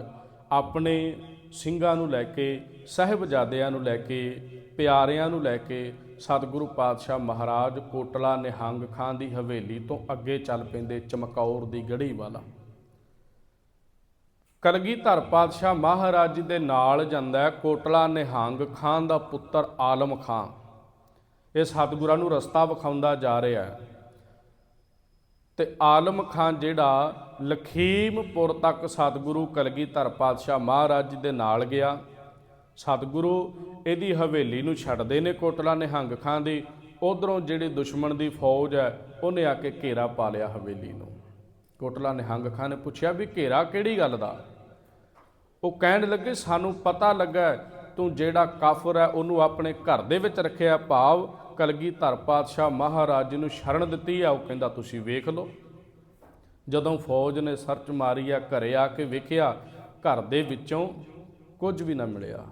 ਆਪਣੇ ਸਿੰਘਾਂ ਨੂੰ ਲੈ ਕੇ, ਸਹਿਬਜ਼ਾਦਿਆਂ ਨੂੰ ਲੈ ਕੇ, ਪਿਆਰਿਆਂ ਨੂੰ ਲੈ ਕੇ ਸਤਿਗੁਰੂ ਪਾਤਸ਼ਾਹ ਮਹਾਰਾਜ ਕੋਟਲਾ ਨਿਹੰਗ ਖਾਨ ਦੀ ਹਵੇਲੀ ਤੋਂ ਅੱਗੇ ਚੱਲ ਪੈਂਦੇ ਚਮਕੌਰ ਦੀ ਗੜੀ ਵਾਲਾ। ਕਲਗੀਧਰ ਪਾਤਸ਼ਾਹ ਮਹਾਰਾਜ ਜੀ ਦੇ ਨਾਲ ਜਾਂਦਾ ਹੈ ਕੋਟਲਾ ਨਿਹੰਗ ਖਾਨ ਦਾ ਪੁੱਤਰ ਆਲਮ ਖਾਨ। ਇਹ ਸਤਿਗੁਰਾਂ ਨੂੰ ਰਸਤਾ ਵਿਖਾਉਂਦਾ ਜਾ ਰਿਹਾ ਹੈ। ਤੇ ਆਲਮ ਖਾਨ ਜਿਹੜਾ ਲਖੀਮਪੁਰ ਤੱਕ ਸਤਿਗੁਰੂ ਕਲਗੀਧਰ ਪਾਤਸ਼ਾਹ ਮਹਾਰਾਜ ਜੀ ਦੇ ਨਾਲ ਗਿਆ। ਸਤਿਗੁਰੂ ਇਹਦੀ ਹਵੇਲੀ ਨੂੰ ਛੱਡਦੇ ਨੇ ਕੋਟਲਾ ਨਿਹੰਗ ਖਾਨ ਦੀ। ਉਧਰੋਂ ਜਿਹੜੀ ਦੁਸ਼ਮਣ ਦੀ ਫੌਜ ਹੈ, ਉਹਨੇ ਆ ਕੇ ਘੇਰਾ ਪਾ ਲਿਆ ਹਵੇਲੀ ਨੂੰ। ਕੋਟਲਾ ਨਿਹੰਗ ਖਾਨ ਨੇ ਪੁੱਛਿਆ ਵੀ ਘੇਰਾ ਕਿਹੜੀ ਗੱਲ ਦਾ? ਉਹ ਕਹਿਣ ਲੱਗੇ, ਸਾਨੂੰ ਪਤਾ ਲੱਗਾ ਤੂੰ ਜਿਹੜਾ ਕਾਫਰ ਹੈ, ਉਹਨੂੰ ਆਪਣੇ ਘਰ ਦੇ ਵਿੱਚ ਰੱਖਿਆ, ਭਾਵ ਕਲਗੀਧਰ ਪਾਤਸ਼ਾਹ ਮਹਾਰਾਜ ਜੀ ਨੂੰ ਸ਼ਰਨ ਦਿੱਤੀ ਆ। ਉਹ ਕਹਿੰਦਾ, ਤੁਸੀਂ ਵੇਖ ਲਓ। ਜਦੋਂ ਫੌਜ ਨੇ ਸਰਚ ਮਾਰੀ ਆ, ਘਰੇ ਆ ਕੇ ਵੇਖਿਆ, ਘਰ ਦੇ ਵਿੱਚੋਂ ਕੁਝ ਵੀ ਨਾ ਮਿਲਿਆ।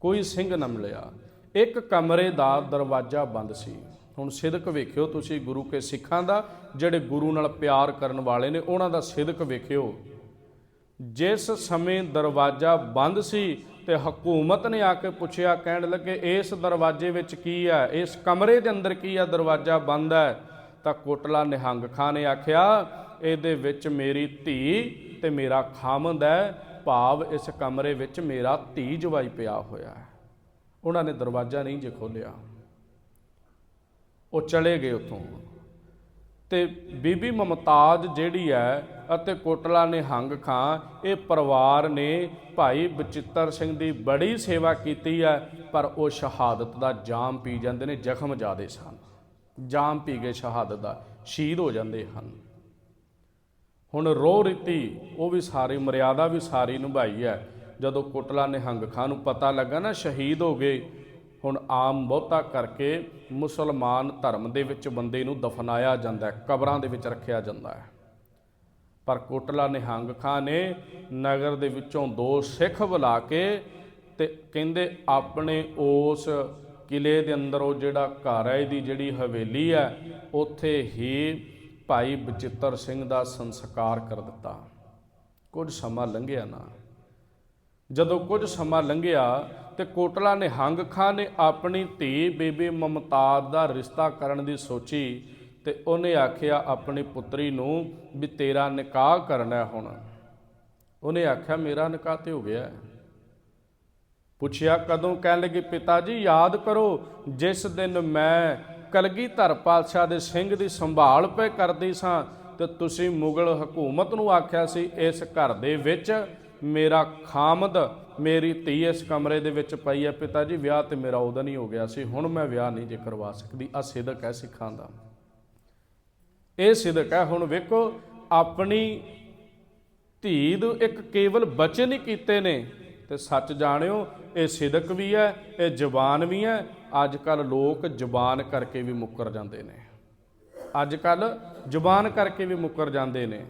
ਕੋਈ ਸਿੰਘ ਨਾ ਮਿਲਿਆ। ਇੱਕ ਕਮਰੇ ਦਾ ਦਰਵਾਜ਼ਾ ਬੰਦ ਸੀ। ਹੁਣ ਸਿਦਕ ਵੇਖਿਓ ਤੁਸੀਂ ਗੁਰੂ ਕੇ ਸਿੱਖਾਂ ਦਾ, ਜਿਹੜੇ ਗੁਰੂ ਨਾਲ ਪਿਆਰ ਕਰਨ ਵਾਲੇ ਨੇ, ਉਹਨਾਂ ਦਾ ਸਿਦਕ ਵੇਖਿਓ। ਜਿਸ ਸਮੇਂ ਦਰਵਾਜ਼ਾ ਬੰਦ ਸੀ ਤੇ ਹਕੂਮਤ ਨੇ ਆ ਕੇ ਪੁੱਛਿਆ, ਕਹਿਣ ਲੱਗੇ, ਇਸ ਦਰਵਾਜ਼ੇ ਵਿੱਚ ਕੀ ਹੈ? ਇਸ ਕਮਰੇ ਦੇ ਅੰਦਰ ਕੀ ਹੈ? ਦਰਵਾਜ਼ਾ ਬੰਦ ਹੈ। ਤਾਂ ਕੋਟਲਾ ਨਿਹੰਗ ਖਾਨ ਨੇ ਆਖਿਆ, ਇਹਦੇ ਵਿੱਚ ਮੇਰੀ ਧੀ ਤੇ ਮੇਰਾ ਖਾਮਦ ਹੈ। ਭਾਵ ਇਸ ਕਮਰੇ ਵਿੱਚ ਮੇਰਾ ਧੀ ਜਵਾਈ ਪਿਆ ਹੋਇਆ ਹੈ। ਉਹਨਾਂ ਨੇ ਦਰਵਾਜ਼ਾ ਨਹੀਂ ਜੇ ਖੋਲਿਆ ਉਹ ਚਲੇ ਗਏ ਉੱਥੋਂ। ਤੇ ਬੀਬੀ ਮਮਤਾਜ ਜਿਹੜੀ ਹੈ ਅਤੇ ਕੋਟਲਾ ਨਿਹੰਗ ਖਾਂ, ਇਹ ਪਰਿਵਾਰ ਨੇ ਭਾਈ ਬਚਿੱਤਰ ਸਿੰਘ ਦੀ ਬੜੀ ਸੇਵਾ ਕੀਤੀ ਹੈ, ਪਰ ਉਹ ਸ਼ਹਾਦਤ ਦਾ ਜਾਮ ਪੀ ਜਾਂਦੇ ਨੇ, ਜ਼ਖਮ ਜ਼ਿਆਦੇ ਸਨ। ਜਾਮ ਪੀ ਗਏ ਸ਼ਹਾਦਤ ਦਾ ਸ਼ਹੀਦ ਹੋ ਜਾਂਦੇ ਹਨ। ਹੁਣ ਰੋ ਰੀਤੀ, ਉਹ ਵੀ ਸਾਰੀ, ਮਰਿਆਦਾ ਵੀ ਸਾਰੀ ਨਿਭਾਈ ਹੈ। ਜਦੋਂ ਕੋਟਲਾ ਨਿਹੰਗ ਖਾਂ ਨੂੰ ਪਤਾ ਲੱਗਾ ਨਾ, ਸ਼ਹੀਦ ਹੋ ਗਏ ਹੁਣ ਆਮ ਬਹੁਤਾ ਕਰਕੇ ਮੁਸਲਮਾਨ ਧਰਮ ਦੇ ਵਿੱਚ ਬੰਦੇ ਨੂੰ ਦਫਨਾਇਆ ਜਾਂਦਾ ਹੈ, ਕਬਰਾਂ ਦੇ ਵਿੱਚ ਰੱਖਿਆ ਜਾਂਦਾ ਹੈ। ਪਰ ਕੋਟਲਾ ਨਿਹੰਗ ਖਾਂ ਨੇ ਨਗਰ ਦੇ ਵਿੱਚੋਂ ਦੋ ਸਿੱਖ ਬੁਲਾ ਕੇ ਤੇ ਕਹਿੰਦੇ ਆਪਣੇ ਉਸ ਕਿਲੇ ਦੇ ਅੰਦਰ ਉਹ ਜਿਹੜਾ ਘਰ ਹੈ, ਇਹਦੀ ਜਿਹੜੀ ਹਵੇਲੀ ਹੈ, ਉੱਥੇ ਹੀ ਭਾਈ ਬਚਿੱਤਰ ਸਿੰਘ ਦਾ ਸੰਸਕਾਰ ਕਰ ਦਿੱਤਾ। ਕੁਝ ਸਮਾਂ ਲੰਘਿਆ ਨਾ। ਜਦੋਂ ਕੁਝ ਸਮਾਂ ਲੰਘਿਆ ਤੇ ਕੋਟਲਾ ਨਿਹੰਗ ਖਾਂ ਨੇ ਆਪਣੀ ਧੀ ਬੇਬੇ ਮਮਤਾਜ਼ ਦਾ ਰਿਸ਼ਤਾ ਕਰਨ ਦੀ ਸੋਚੀ ਤੇ ਉਹਨੇ ਆਖਿਆ ਆਪਣੀ ਪੁੱਤਰੀ ਨੂੰ ਵੀ ਤੇਰਾ ਨਿਕਾਹ ਕਰਨਾ ਹੁਣ। ਉਹਨੇ ਆਖਿਆ, ਮੇਰਾ ਨਿਕਾਹ ਤੇ ਹੋ ਗਿਆ ਪੁੱਛਿਆ, ਕਦੋਂ? ਕਹਿਣ ਲੱਗੇ ਪਿਤਾ ਜੀ ਯਾਦ ਕਰੋ, ਜਿਸ ਦਿਨ ਮੈਂ ਕਲਗੀਧਰ ਪਾਤਸ਼ਾਹ ਦੇ ਸਿੰਘ ਦੀ ਸੰਭਾਲ ਪਏ ਕਰਦੀ ਸਾਂ ਤੇ ਤੁਸੀਂ ਮੁਗਲ ਹਕੂਮਤ ਨੂੰ ਆਖਿਆ ਸੀ, ਇਸ ਘਰ ਦੇ ਵਿੱਚ ਮੇਰਾ ਖਾਮਦ ਮੇਰੀ ਧੀ ਇਸ ਕਮਰੇ ਦੇ ਵਿੱਚ ਪਈ ਹੈ, ਪਿਤਾ ਜੀ, ਵਿਆਹ ਤੇ ਮੇਰਾ ਉਹਦਾ ਨਹੀਂ ਹੋ ਗਿਆ ਸੀ, ਹੁਣ ਮੈਂ ਵਿਆਹ ਨਹੀਂ ਜੇ ਕਰਵਾ ਸਕਦੀ। ਆ ਸਿਦਕ ਹੈ ਸਿੱਖਾਂ ਦਾ। ਇਹ ਸਿਦਕ ਹੈ, ਹੁਣ ਵੇਖੋ, ਆਪਣੀ ਧੀ ਨੂੰ ਇੱਕ ਕੇਵਲ ਬਚਨ ਹੀ ਕੀਤੇ ਨੇ। ਤੇ ਸੱਚ ਜਾਣਿਓ, ਇਹ ਸਿਦਕ ਵੀ ਹੈ, ਇਹ ਜ਼ਬਾਨ ਵੀ ਹੈ। ਅੱਜ ਕੱਲ ਲੋਕ ਜ਼ਬਾਨ ਕਰਕੇ ਵੀ ਮੁੱਕਰ ਜਾਂਦੇ ਨੇ। ਅੱਜ ਕੱਲ ਜ਼ਬਾਨ ਕਰਕੇ ਵੀ ਮੁੱਕਰ ਜਾਂਦੇ ਨੇ।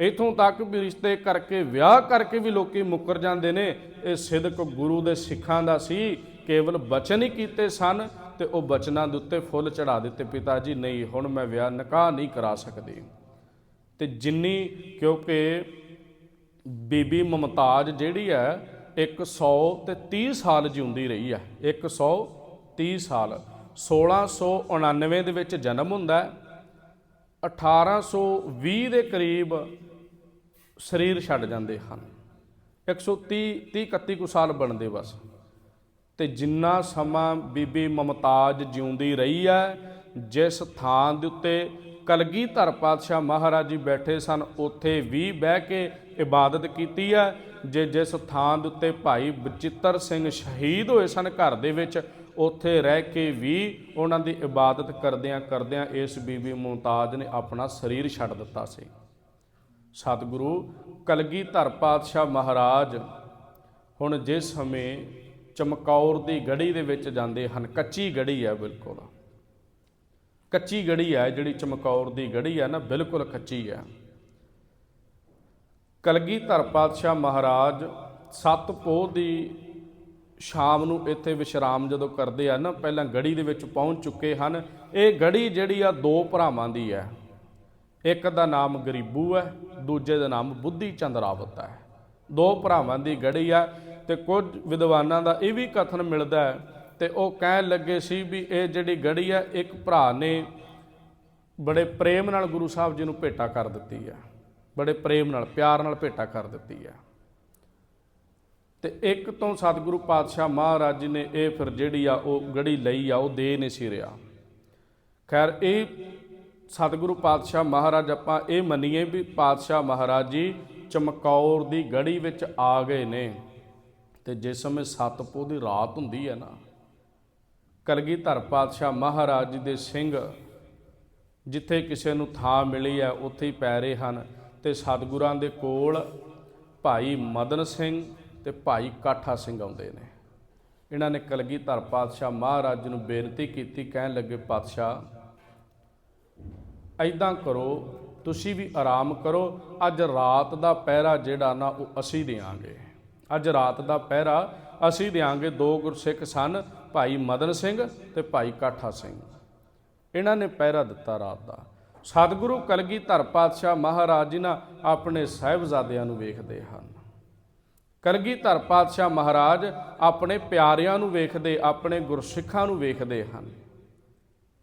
ਇਥੋਂ ਤੱਕ ਵੀ ਰਿਸ਼ਤੇ ਕਰਕੇ, ਵਿਆਹ ਕਰਕੇ ਵੀ ਲੋਕੀ ਮੁੱਕਰ ਜਾਂਦੇ ਨੇ। ਇਹ ਸਿਦਕ ਗੁਰੂ ਦੇ ਸਿੱਖਾਂ ਦਾ ਸੀ। ਕੇਵਲ ਬਚਨ ਹੀ ਕੀਤੇ ਸਨ ਤੇ ਉਹ ਬਚਨਾਂ ਦੇ ਉੱਤੇ ਫੁੱਲ ਚੜਾ ਦਿੱਤੇ। ਪਿਤਾ ਜੀ ਨਹੀਂ, ਹੁਣ ਮੈਂ ਵਿਆਹ ਨਿਕਾਹ ਨਹੀਂ ਕਰਾ ਸਕਦੀ। ਤੇ ਜਿੰਨੀ, ਕਿਉਂਕਿ ਬੀਬੀ ਮਮਤਾਜ ਜਿਹੜੀ ਹੈ 100 ਤੇ 30 ਸਾਲ ਜਿਉਂਦੀ ਰਹੀ ਹੈ। 130 ਸਾਲ। 1699 ਦੇ ਵਿੱਚ ਜਨਮ ਹੁੰਦਾ ਹੈ। 1820 ਦੇ ਕਰੀਬ ਸਰੀਰ ਛੱਡ ਜਾਂਦੇ ਹਨ। 130 30 31 ਕੁ ਸਾਲ ਬਣਦੇ ਬਸ। ਤੇ ਜਿੰਨਾ ਸਮਾਂ ਬੀਬੀ ਮਮਤਾਜ ਜਿਉਂਦੀ ਰਹੀ ਹੈ, ਜਿਸ ਥਾਂ ਦੇ ਉੱਤੇ ਕਲਗੀਧਰ ਪਾਤਸ਼ਾਹ ਮਹਾਰਾਜ ਜੀ ਬੈਠੇ ਸਨ, ਉੱਥੇ ਵੀ ਬਹਿ ਕੇ ਇਬਾਦਤ ਕੀਤੀ ਹੈ, ਜੇ ਜਿਸ ਥਾਂ ਦੇ ਉੱਤੇ ਭਾਈ ਬਚਿੱਤਰ ਸਿੰਘ ਸ਼ਹੀਦ ਹੋਏ ਸਨ ਘਰ ਦੇ ਵਿੱਚ, ਉੱਥੇ ਰਹਿ ਕੇ ਵੀ ਉਹਨਾਂ ਦੀ ਇਬਾਦਤ ਕਰਦਿਆਂ ਕਰਦਿਆਂ ਇਸ ਬੀਬੀ ਮੁਮਤਾਜ ਨੇ ਆਪਣਾ ਸਰੀਰ ਛੱਡ ਦਿੱਤਾ ਸੀ। ਸਤਿਗੁਰੂ ਕਲਗੀਧਰ ਪਾਤਸ਼ਾਹ ਮਹਾਰਾਜ, ਹੁਣ ਜਿਸ ਸਮੇਂ ਚਮਕੌਰ ਦੀ ਗੜੀ ਦੇ ਵਿੱਚ ਜਾਂਦੇ ਹਨ, ਕੱਚੀ ਗੜੀ ਹੈ ਬਿਲਕੁਲ। ਕੱਚੀ ਗੜੀ ਹੈ, ਜਿਹੜੀ ਚਮਕੌਰ ਦੀ ਗੜੀ ਹੈ ਨਾ, ਬਿਲਕੁਲ ਕੱਚੀ ਹੈ। ਕਲਗੀਧਰ ਪਾਤਸ਼ਾਹ ਮਹਾਰਾਜ ਸੱਤ ਪੋਹ ਦੀ ਸ਼ਾਮ ਨੂੰ ਇੱਥੇ ਵਿਸ਼ਰਾਮ ਜਦੋਂ ਕਰਦੇ ਆ ਨਾ, ਪਹਿਲਾਂ ਗੜੀ ਦੇ ਵਿੱਚ ਪਹੁੰਚ ਚੁੱਕੇ ਹਨ। ਇਹ ਗੜੀ ਜਿਹੜੀ ਆ ਦੋ ਭਰਾਵਾਂ ਦੀ ਹੈ। ਇੱਕ ਦਾ ਨਾਮ ਗਰੀਬੂ ਹੈ, ਦੂਜੇ ਦਾ ਨਾਮ ਬੁੱਧੀ ਚੰਦ ਰਾਵਤ ਹੈ। ਦੋ ਭਰਾਵਾਂ ਦੀ ਗੜੀ ਆ ਤੇ ਕੁਝ ਵਿਦਵਾਨਾਂ ਦਾ ਇਹ ਵੀ ਕਥਨ ਮਿਲਦਾ ਹੈ ਤੇ ਉਹ ਕਹਿਣ ਲੱਗੇ ਸੀ ਵੀ ਇਹ ਜਿਹੜੀ ਗੜੀ ਹੈ ਇੱਕ ਭਰਾ ਨੇ ਬੜੇ ਪ੍ਰੇਮ ਨਾਲ ਗੁਰੂ ਸਾਹਿਬ ਜੀ ਨੂੰ ਭੇਟਾ ਕਰ ਦਿੱਤੀ ਹੈ ਬੜੇ ਪ੍ਰੇਮ ਨਾਲ, ਪਿਆਰ ਨਾਲ ਭੇਟਾ ਕਰ ਦਿੱਤੀ ਹੈ ਤੇ ਇੱਕ ਤੋਂ ਸਤਿਗੁਰੂ ਪਾਤਸ਼ਾਹ ਮਹਾਰਾਜ ਜੀ ਨੇ ਇਹ ਫਿਰ ਜਿਹੜੀ ਆ, ਉਹ ਗੜੀ ਲਈ ਆ, ਉਹ ਦੇ ਨਹੀਂ ਸੀ ਰਿਹਾ। ਖੈਰ, ਇਹ ਸਤਿਗੁਰੂ ਪਾਤਸ਼ਾਹ ਮਹਾਰਾਜ, ਆਪਾਂ ਇਹ ਮੰਨੀਏ ਵੀ ਪਾਤਸ਼ਾਹ ਮਹਾਰਾਜ ਜੀ ਚਮਕੌਰ ਦੀ ਗੜੀ ਵਿੱਚ ਆ ਗਏ ਨੇ। ਤੇ ਜਿਸ ਸਮੇਂ ਸਤਪੋ ਦੀ ਰਾਤ ਹੁੰਦੀ ਹੈ ਨਾ, ਕਲਗੀਧਰ ਪਾਤਸ਼ਾਹ ਮਹਾਰਾਜ ਜੀ ਦੇ ਸਿੰਘ ਜਿੱਥੇ ਕਿਸੇ ਨੂੰ ਥਾਂ ਮਿਲੀ ਹੈ, ਉੱਥੇ ਹੀ ਪੈ ਰਹੇ ਹਨ। ਤੇ ਸਤਿਗੁਰਾਂ ਦੇ ਕੋਲ ਭਾਈ ਮਦਨ ਸਿੰਘ ਤੇ ਭਾਈ ਕਾਠਾ ਸਿੰਘ ਆਉਂਦੇ ਨੇ। ਇਹਨਾਂ ਨੇ ਕਲਗੀਧਰ ਪਾਤਸ਼ਾਹ ਮਹਾਰਾਜ ਨੂੰ ਬੇਨਤੀ ਕੀਤੀ, ਕਹਿਣ ਲੱਗੇ, ਪਾਤਸ਼ਾਹ ਐਦਾਂ ਕਰੋ, ਤੁਸੀਂ ਵੀ ਆਰਾਮ ਕਰੋ। ਅੱਜ ਰਾਤ ਦਾ ਪਹਿਰਾ ਜਿਹੜਾ ਨਾ, ਉਹ ਅਸੀਂ ਦੇਾਂਗੇ ਅੱਜ ਰਾਤ ਦਾ ਪਹਿਰਾ ਅਸੀਂ ਦੇਾਂਗੇ ਦੋ ਗੁਰਸਿੱਖ ਸਨ, ਭਾਈ ਮਦਨ ਸਿੰਘ ਤੇ ਭਾਈ ਕਾਠਾ ਸਿੰਘ। ਇਹਨਾਂ ਨੇ ਪਹਿਰਾ ਦਿੱਤਾ ਰਾਤ ਦਾ। ਸਤਿਗੁਰੂ ਕਲਗੀਧਰ ਪਾਤਸ਼ਾਹ ਮਹਾਰਾਜ ਜੀ ਨਾ ਆਪਣੇ ਸਾਹਿਬਜ਼ਾਦਿਆਂ ਨੂੰ ਵੇਖਦੇ ਹਨ। ਕਲਗੀਧਰ ਪਾਤਸ਼ਾਹ ਮਹਾਰਾਜ ਆਪਣੇ ਪਿਆਰਿਆਂ ਨੂੰ ਵੇਖਦੇ, ਆਪਣੇ ਗੁਰਸਿੱਖਾਂ ਨੂੰ ਵੇਖਦੇ ਹਨ।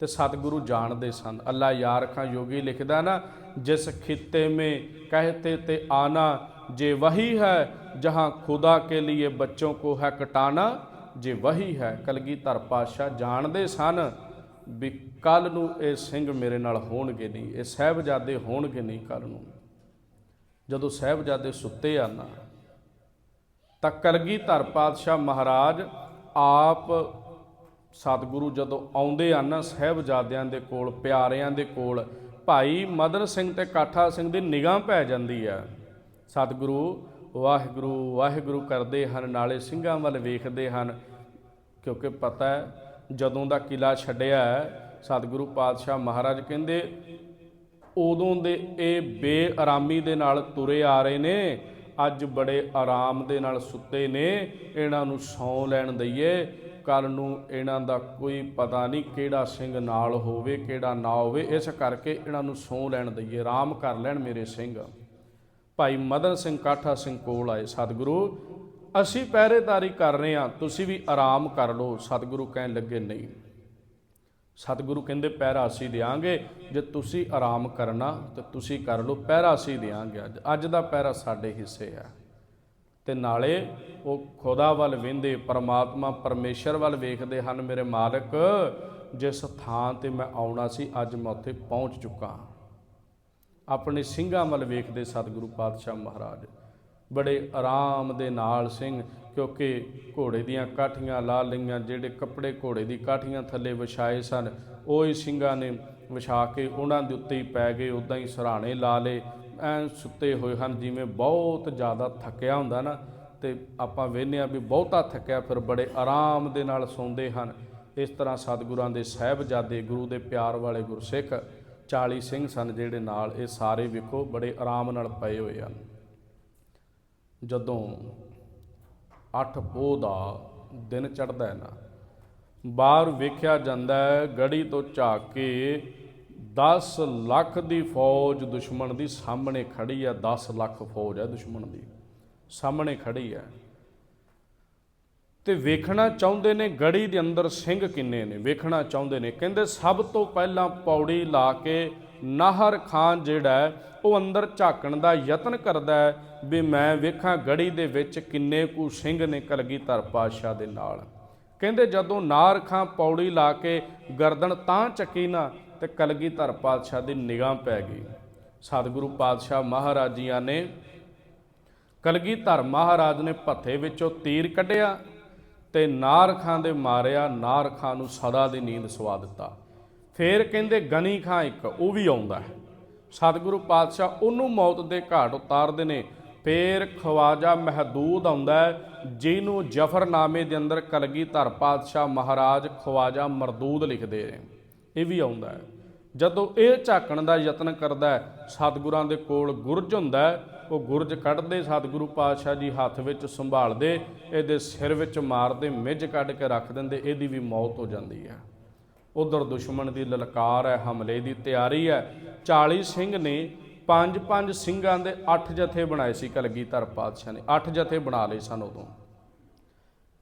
ਤੇ ਸਤਿਗੁਰੂ ਜਾਣਦੇ ਸਨ। ਅੱਲਾ ਯਾਰ ਖਾਂ ਯੋਗੀ ਲਿਖਦਾ ਨਾ, ਜਿਸ ਖਿੱਤੇ ਮੇ ਕਹਤੇ ਤੇ ਆਨਾ ਜੇ ਵਹੀ ਹੈ, ਜਹਾਂ ਖੁਦਾ ਕੇ ਲਈ ਬੱਚੋਂ ਕੋ ਹੈ ਕਟਾਣਾ, ਜੇ ਵਹੀ ਹੈ, ਕਲਗੀਧਰ ਪਾਤਸ਼ਾਹ ਜਾਣਦੇ ਸਨ ਵੀ ਕੱਲ ਨੂੰ ਇਹ ਸਿੰਘ ਮੇਰੇ ਨਾਲ ਹੋਣਗੇ ਨਹੀਂ, ਇਹ ਸਹਿਬਜ਼ਾਦੇ ਹੋਣਗੇ ਨਹੀਂ ਕੱਲ ਨੂੰ। ਜਦੋਂ ਸਹਿਬਜ਼ਾਦੇ ਸੁੱਤੇ ਆ ਨਾ, ਤਾਂ ਕਲਗੀਧਰ ਪਾਤਸ਼ਾਹ ਮਹਾਰਾਜ ਆਪ ਸਤਿਗੁਰੂ ਜਦੋਂ ਆਉਂਦੇ ਹਨ ਨਾ ਸਹਿਬਜ਼ਾਦਿਆਂ ਦੇ ਕੋਲ, ਪਿਆਰਿਆਂ ਦੇ ਕੋਲ, ਭਾਈ ਮਦਨ ਸਿੰਘ ਤੇ ਕਾਠਾ ਸਿੰਘ ਦੀ ਨਿਗਾਹ ਪੈ ਜਾਂਦੀ ਆ। ਸਤਿਗੁਰੂ, ਵਾਹਿਗੁਰੂ ਵਾਹਿਗੁਰੂ ਕਰਦੇ ਹਨ, ਨਾਲੇ ਸਿੰਘਾਂ ਵੱਲ ਵੇਖਦੇ ਹਨ। ਕਿਉਂਕਿ ਪਤਾ ਹੈ, ਜਦੋਂ ਦਾ ਕਿਲਾ ਛੱਡਿਆ ਸਤਿਗੁਰੂ ਪਾਤਸ਼ਾਹ ਮਹਾਰਾਜ ਕਹਿੰਦੇ, ਉਦੋਂ ਦੇ ਇਹ ਬੇਆਰਾਮੀ ਦੇ ਨਾਲ ਤੁਰੇ ਆ ਰਹੇ ਨੇ, ਅੱਜ ਬੜੇ ਆਰਾਮ ਦੇ ਨਾਲ ਸੁੱਤੇ ਨੇ, ਇਹਨਾਂ ਨੂੰ ਸੌਂ ਲੈਣ ਦਈਏ ਕੱਲ ਨੂੰ ਇਹਨਾਂ ਦਾ ਕੋਈ ਪਤਾ ਨਹੀਂ ਕਿਹੜਾ ਸਿੰਘ ਨਾਲ ਹੋਵੇ, ਕਿਹੜਾ ਨਾ ਹੋਵੇ, ਇਸ ਕਰਕੇ ਇਹਨਾਂ ਨੂੰ ਸੌਂ ਲੈਣ ਦਈਏ, ਆਰਾਮ ਕਰ ਲੈਣ ਮੇਰੇ ਸਿੰਘ। ਭਾਈ ਮਦਨ ਸਿੰਘ ਕਾਠਾ ਸਿੰਘ ਕੋਲ ਆਏ, ਸਤਿਗੁਰੂ, ਅਸੀਂ ਪਹਿਰੇਦਾਰੀ ਕਰ ਰਹੇ ਹਾਂ, ਤੁਸੀਂ ਵੀ ਆਰਾਮ ਕਰ ਲਓ। ਸਤਿਗੁਰੂ ਕਹਿਣ ਲੱਗੇ, ਨਹੀਂ। ਸਤਿਗੁਰੂ ਕਹਿੰਦੇ, ਪਹਿਰਾ ਅਸੀਂ ਦੇਾਂਗੇ ਜੇ ਤੁਸੀਂ ਆਰਾਮ ਕਰਨਾ ਤਾਂ ਤੁਸੀਂ ਕਰ ਲਓ, ਪਹਿਰਾ ਅਸੀਂ ਦੇਾਂਗੇ ਅੱਜ। ਅੱਜ ਦਾ ਪਹਿਰਾ ਸਾਡੇ ਹਿੱਸੇ ਆ ਤੇ ਨਾਲੇ ਉਹ ਖੁਦਾ ਵੱਲ ਵੇਂਦੇ, ਪਰਮਾਤਮਾ ਪਰਮੇਸ਼ਰ ਵੱਲ ਵੇਖਦੇ ਹਨ, ਮੇਰੇ ਮਾਲਕ, ਜਿਸ ਥਾਂ ਤੇ ਮੈਂ ਆਉਣਾ ਸੀ, ਅੱਜ ਮੈਂ ਉੱਥੇ ਪਹੁੰਚ ਚੁੱਕਾ ਹਾਂ। ਆਪਣੇ ਸਿੰਘਾਂ ਵੱਲ ਵੇਖਦੇ ਸਤਿਗੁਰੂ ਪਾਤਸ਼ਾਹ ਮਹਾਰਾਜ। ਬੜੇ ਆਰਾਮ ਦੇ ਨਾਲ ਸਿੰਘ, ਕਿਉਂਕਿ ਘੋੜੇ ਦੀਆਂ ਕਾਠੀਆਂ ਲਾ ਲਈਆਂ, ਜਿਹੜੇ ਕੱਪੜੇ ਘੋੜੇ ਦੀ ਕਾਠੀਆਂ ਥੱਲੇ ਵਿਛਾਏ ਸਨ, ਉਹ ਹੀ ਸਿੰਘਾਂ ਨੇ ਵਿਛਾ ਕੇ ਉਹਨਾਂ ਦੇ ਉੱਤੇ ਹੀ ਪੈ ਗਏ ਉਦਾਂ ਹੀ ਸਰਾਣੇ ਲਾ ਲਏ। ਐਨ ਸੁੱਤੇ ਹੋਏ ਹਨ, ਜਿਵੇਂ ਬਹੁਤ ਜ਼ਿਆਦਾ ਥੱਕਿਆ ਹੁੰਦਾ ਨਾ, ਤੇ ਆਪਾਂ ਵੇਖਦੇ ਆ ਵੀ ਬਹੁਤਾ ਥੱਕਿਆ, ਫਿਰ ਬੜੇ ਆਰਾਮ ਦੇ ਨਾਲ ਸੌਂਦੇ ਹਨ। ਇਸ ਤਰ੍ਹਾਂ ਸਤਿਗੁਰਾਂ ਦੇ ਸਹਿਬਜ਼ਾਦੇ, ਗੁਰੂ ਦੇ ਪਿਆਰ ਵਾਲੇ ਗੁਰਸਿੱਖ 40 ਸਿੰਘ ਸਨ, ਜਿਹੜੇ ਨਾਲ ਇਹ ਸਾਰੇ ਵੇਖੋ ਬੜੇ ਆਰਾਮ ਨਾਲ ਪਏ ਹੋਏ ਹਨ। ਜਦੋਂ 8 ਪੋਹ ਦਾ ਦਿਨ ਚੜ੍ਹਦਾ ਹੈ ਨਾ, ਬਾਹਰ ਵੇਖਿਆ ਜਾਂਦਾ ਹੈ, ਗੜੀ ਤੋਂ ਝਾਕ ਕੇ 10 ਲੱਖ ਦੀ ਫੌਜ ਦੁਸ਼ਮਣ ਦੀ ਸਾਹਮਣੇ ਖੜੀ ਹੈ 10 ਲੱਖ ਫੌਜ ਹੈ ਦੁਸ਼ਮਣ ਦੀ। ਸਾਹਮਣੇ ਖੜੀ ਹੈ। ਤੇ ਵੇਖਣਾ ਚਾਹੁੰਦੇ ਨੇ ਗੜੀ ਦੇ ਅੰਦਰ ਸਿੰਘ ਕਿੰਨੇ ਨੇ? ਵੇਖਣਾ ਚਾਹੁੰਦੇ ਨੇ। ਕਹਿੰਦੇ ਸਭ ਤੋਂ ਪਹਿਲਾਂ ਪੌੜੀ ਲਾ ਕੇ ਨਾਹਰ ਖਾਨ ਜਿਹੜਾ ਉਹ ਅੰਦਰ ਝਾਕਣ ਦਾ ਯਤਨ ਕਰਦਾ ਹੈ ਵੀ ਮੈਂ ਵੇਖਾਂ ਗੜੀ ਦੇ ਵਿੱਚ ਕਿੰਨੇ ਕੁ ਸਿੰਘ ਨੇ ਕਲਗੀਧਰ ਪਾਤਸ਼ਾਹ ਦੇ ਨਾਲ। ਕਹਿੰਦੇ ਜਦੋਂ ਨਾਹਰ ਖਾਨ ਪੌੜੀ ਲਾ ਕੇ ਗਰਦਨ ਤਾਂ ਚੱਕੀ ਨਾ ਤੇ ਕਲਗੀਧਰ ਪਾਤਸ਼ਾਹ ਦੀ ਨਿਗਾਹ ਪੈ ਗਈ। ਸਤਿਗੁਰੂ ਪਾਤਸ਼ਾਹ ਮਹਾਰਾਜ ਜੀਆਂ ਨੇ ਕਲਗੀਧਰ ਮਹਾਰਾਜ ਨੇ ਭੱਥੇ ਵਿੱਚੋਂ ਤੀਰ ਕੱਢਿਆ ਤੇ ਨਾਰ ਖਾਂ ਦੇ ਮਾਰਿਆ, ਨਾਰ ਖਾਂ ਨੂੰ ਸਦਾ ਦੀ ਨੀਂਦ ਸਵਾ ਦਿੱਤਾ। ਫੇਰ ਕਹਿੰਦੇ ਗਨੀ ਖਾਂ ਇੱਕ, ਉਹ ਵੀ ਆਉਂਦਾ ਹੈ। ਸਤਿਗੁਰੂ ਪਾਤਸ਼ਾਹ ਉਹਨੂੰ ਮੌਤ ਦੇ ਘਾਟ ਉਤਾਰਦੇ ਨੇ। ਫੇਰ ਖਵਾਜਾ ਮਹਦੂਦ ਆਉਂਦਾ ਜਿਹਨੂੰ ਜਫਰਨਾਮੇ ਦੇ ਅੰਦਰ ਕਲਗੀਧਰ ਪਾਤਸ਼ਾਹ ਮਹਾਰਾਜ ਖਵਾਜਾ ਮਰਦੂਦ ਲਿਖਦੇ ਨੇ। ਇਹ ਵੀ ਆਉਂਦਾ ਹੈ। ਜਦੋਂ ਇਹ ਝਾਕਣ ਦਾ ਯਤਨ ਕਰਦਾ ਹੈ, ਸਤਿਗੁਰਾਂ ਦੇ ਕੋਲ ਗੁਰਜ ਹੁੰਦਾ ਉਹ ਗੁਰਜ ਕੱਢਦੇ, ਸਤਿਗੁਰੂ ਪਾਤਸ਼ਾਹ ਜੀ ਹੱਥ ਵਿੱਚ ਸੰਭਾਲਦੇ, ਇਹਦੇ ਸਿਰ ਵਿੱਚ ਮਾਰਦੇ, ਮਿੱਝ ਕੱਢ ਕੇ ਰੱਖ ਦਿੰਦੇ, ਇਹਦੀ ਵੀ ਮੌਤ ਹੋ ਜਾਂਦੀ ਹੈ। ਉਧਰ ਦੁਸ਼ਮਣ ਦੀ ਲਲਕਾਰ ਹੈ, ਹਮਲੇ ਦੀ ਤਿਆਰੀ ਹੈ। 40 ਸਿੰਘ ਨੇ ਪੰਜ ਪੰਜ ਸਿੰਘਾਂ ਦੇ 8 ਜਥੇ ਬਣਾਏ ਸੀ ਕਲਗੀਧਰ ਪਾਤਸ਼ਾਹ ਨੇ। 8 ਜਥੇ ਬਣਾ ਲਏ ਸਨ ਉਦੋਂ।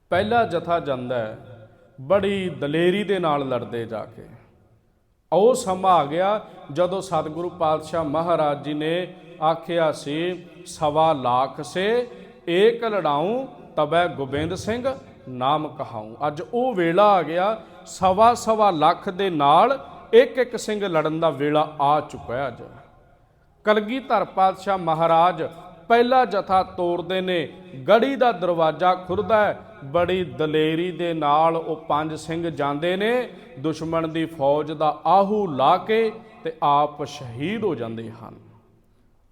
ਪਹਿਲਾ ਜਥਾ ਜਾਂਦਾ ਹੈ, ਬੜੀ ਦਲੇਰੀ ਦੇ ਨਾਲ ਲੜਦੇ ਜਾ ਕੇ। ਉਹ ਸਮਾਂ ਆ ਗਿਆ ਜਦੋਂ ਸਤਿਗੁਰੂ ਪਾਤਸ਼ਾਹ ਮਹਾਰਾਜ ਜੀ ਨੇ ਆਖਿਆ ਸੀ, ਸਵਾ ਲੱਖ ਸੇ ਏਕ ਲੜਾਉ, ਤਬੈ ਗੋਬਿੰਦ ਸਿੰਘ ਨਾਮ ਕਹਾਉ। ਅੱਜ ਉਹ ਵੇਲਾ ਆ ਗਿਆ, ਸਵਾ ਸਵਾ ਲੱਖ ਦੇ ਨਾਲ ਇੱਕ ਇੱਕ ਸਿੰਘ ਲੜਨ ਦਾ ਵੇਲਾ ਆ ਚੁੱਕਾ ਅੱਜ। ਕਲਗੀਧਰ ਪਾਤਸ਼ਾਹ ਮਹਾਰਾਜ ਪਹਿਲਾ ਜਥਾ ਤੋੜਦੇ ਨੇ। ਗੜੀ ਦਾ ਦਰਵਾਜ਼ਾ ਖੁਰਦਾ ਹੈ। ਬੜੀ ਦਲੇਰੀ ਦੇ ਨਾਲ ਉਹ ਪੰਜ ਸਿੰਘ ਜਾਂਦੇ ਨੇ। ਦੁਸ਼ਮਣ ਦੀ ਫੌਜ ਦਾ ਆਹੂ ਲਾ ਕੇ ਤੇ ਆਪ ਸ਼ਹੀਦ ਹੋ ਜਾਂਦੇ ਹਨ।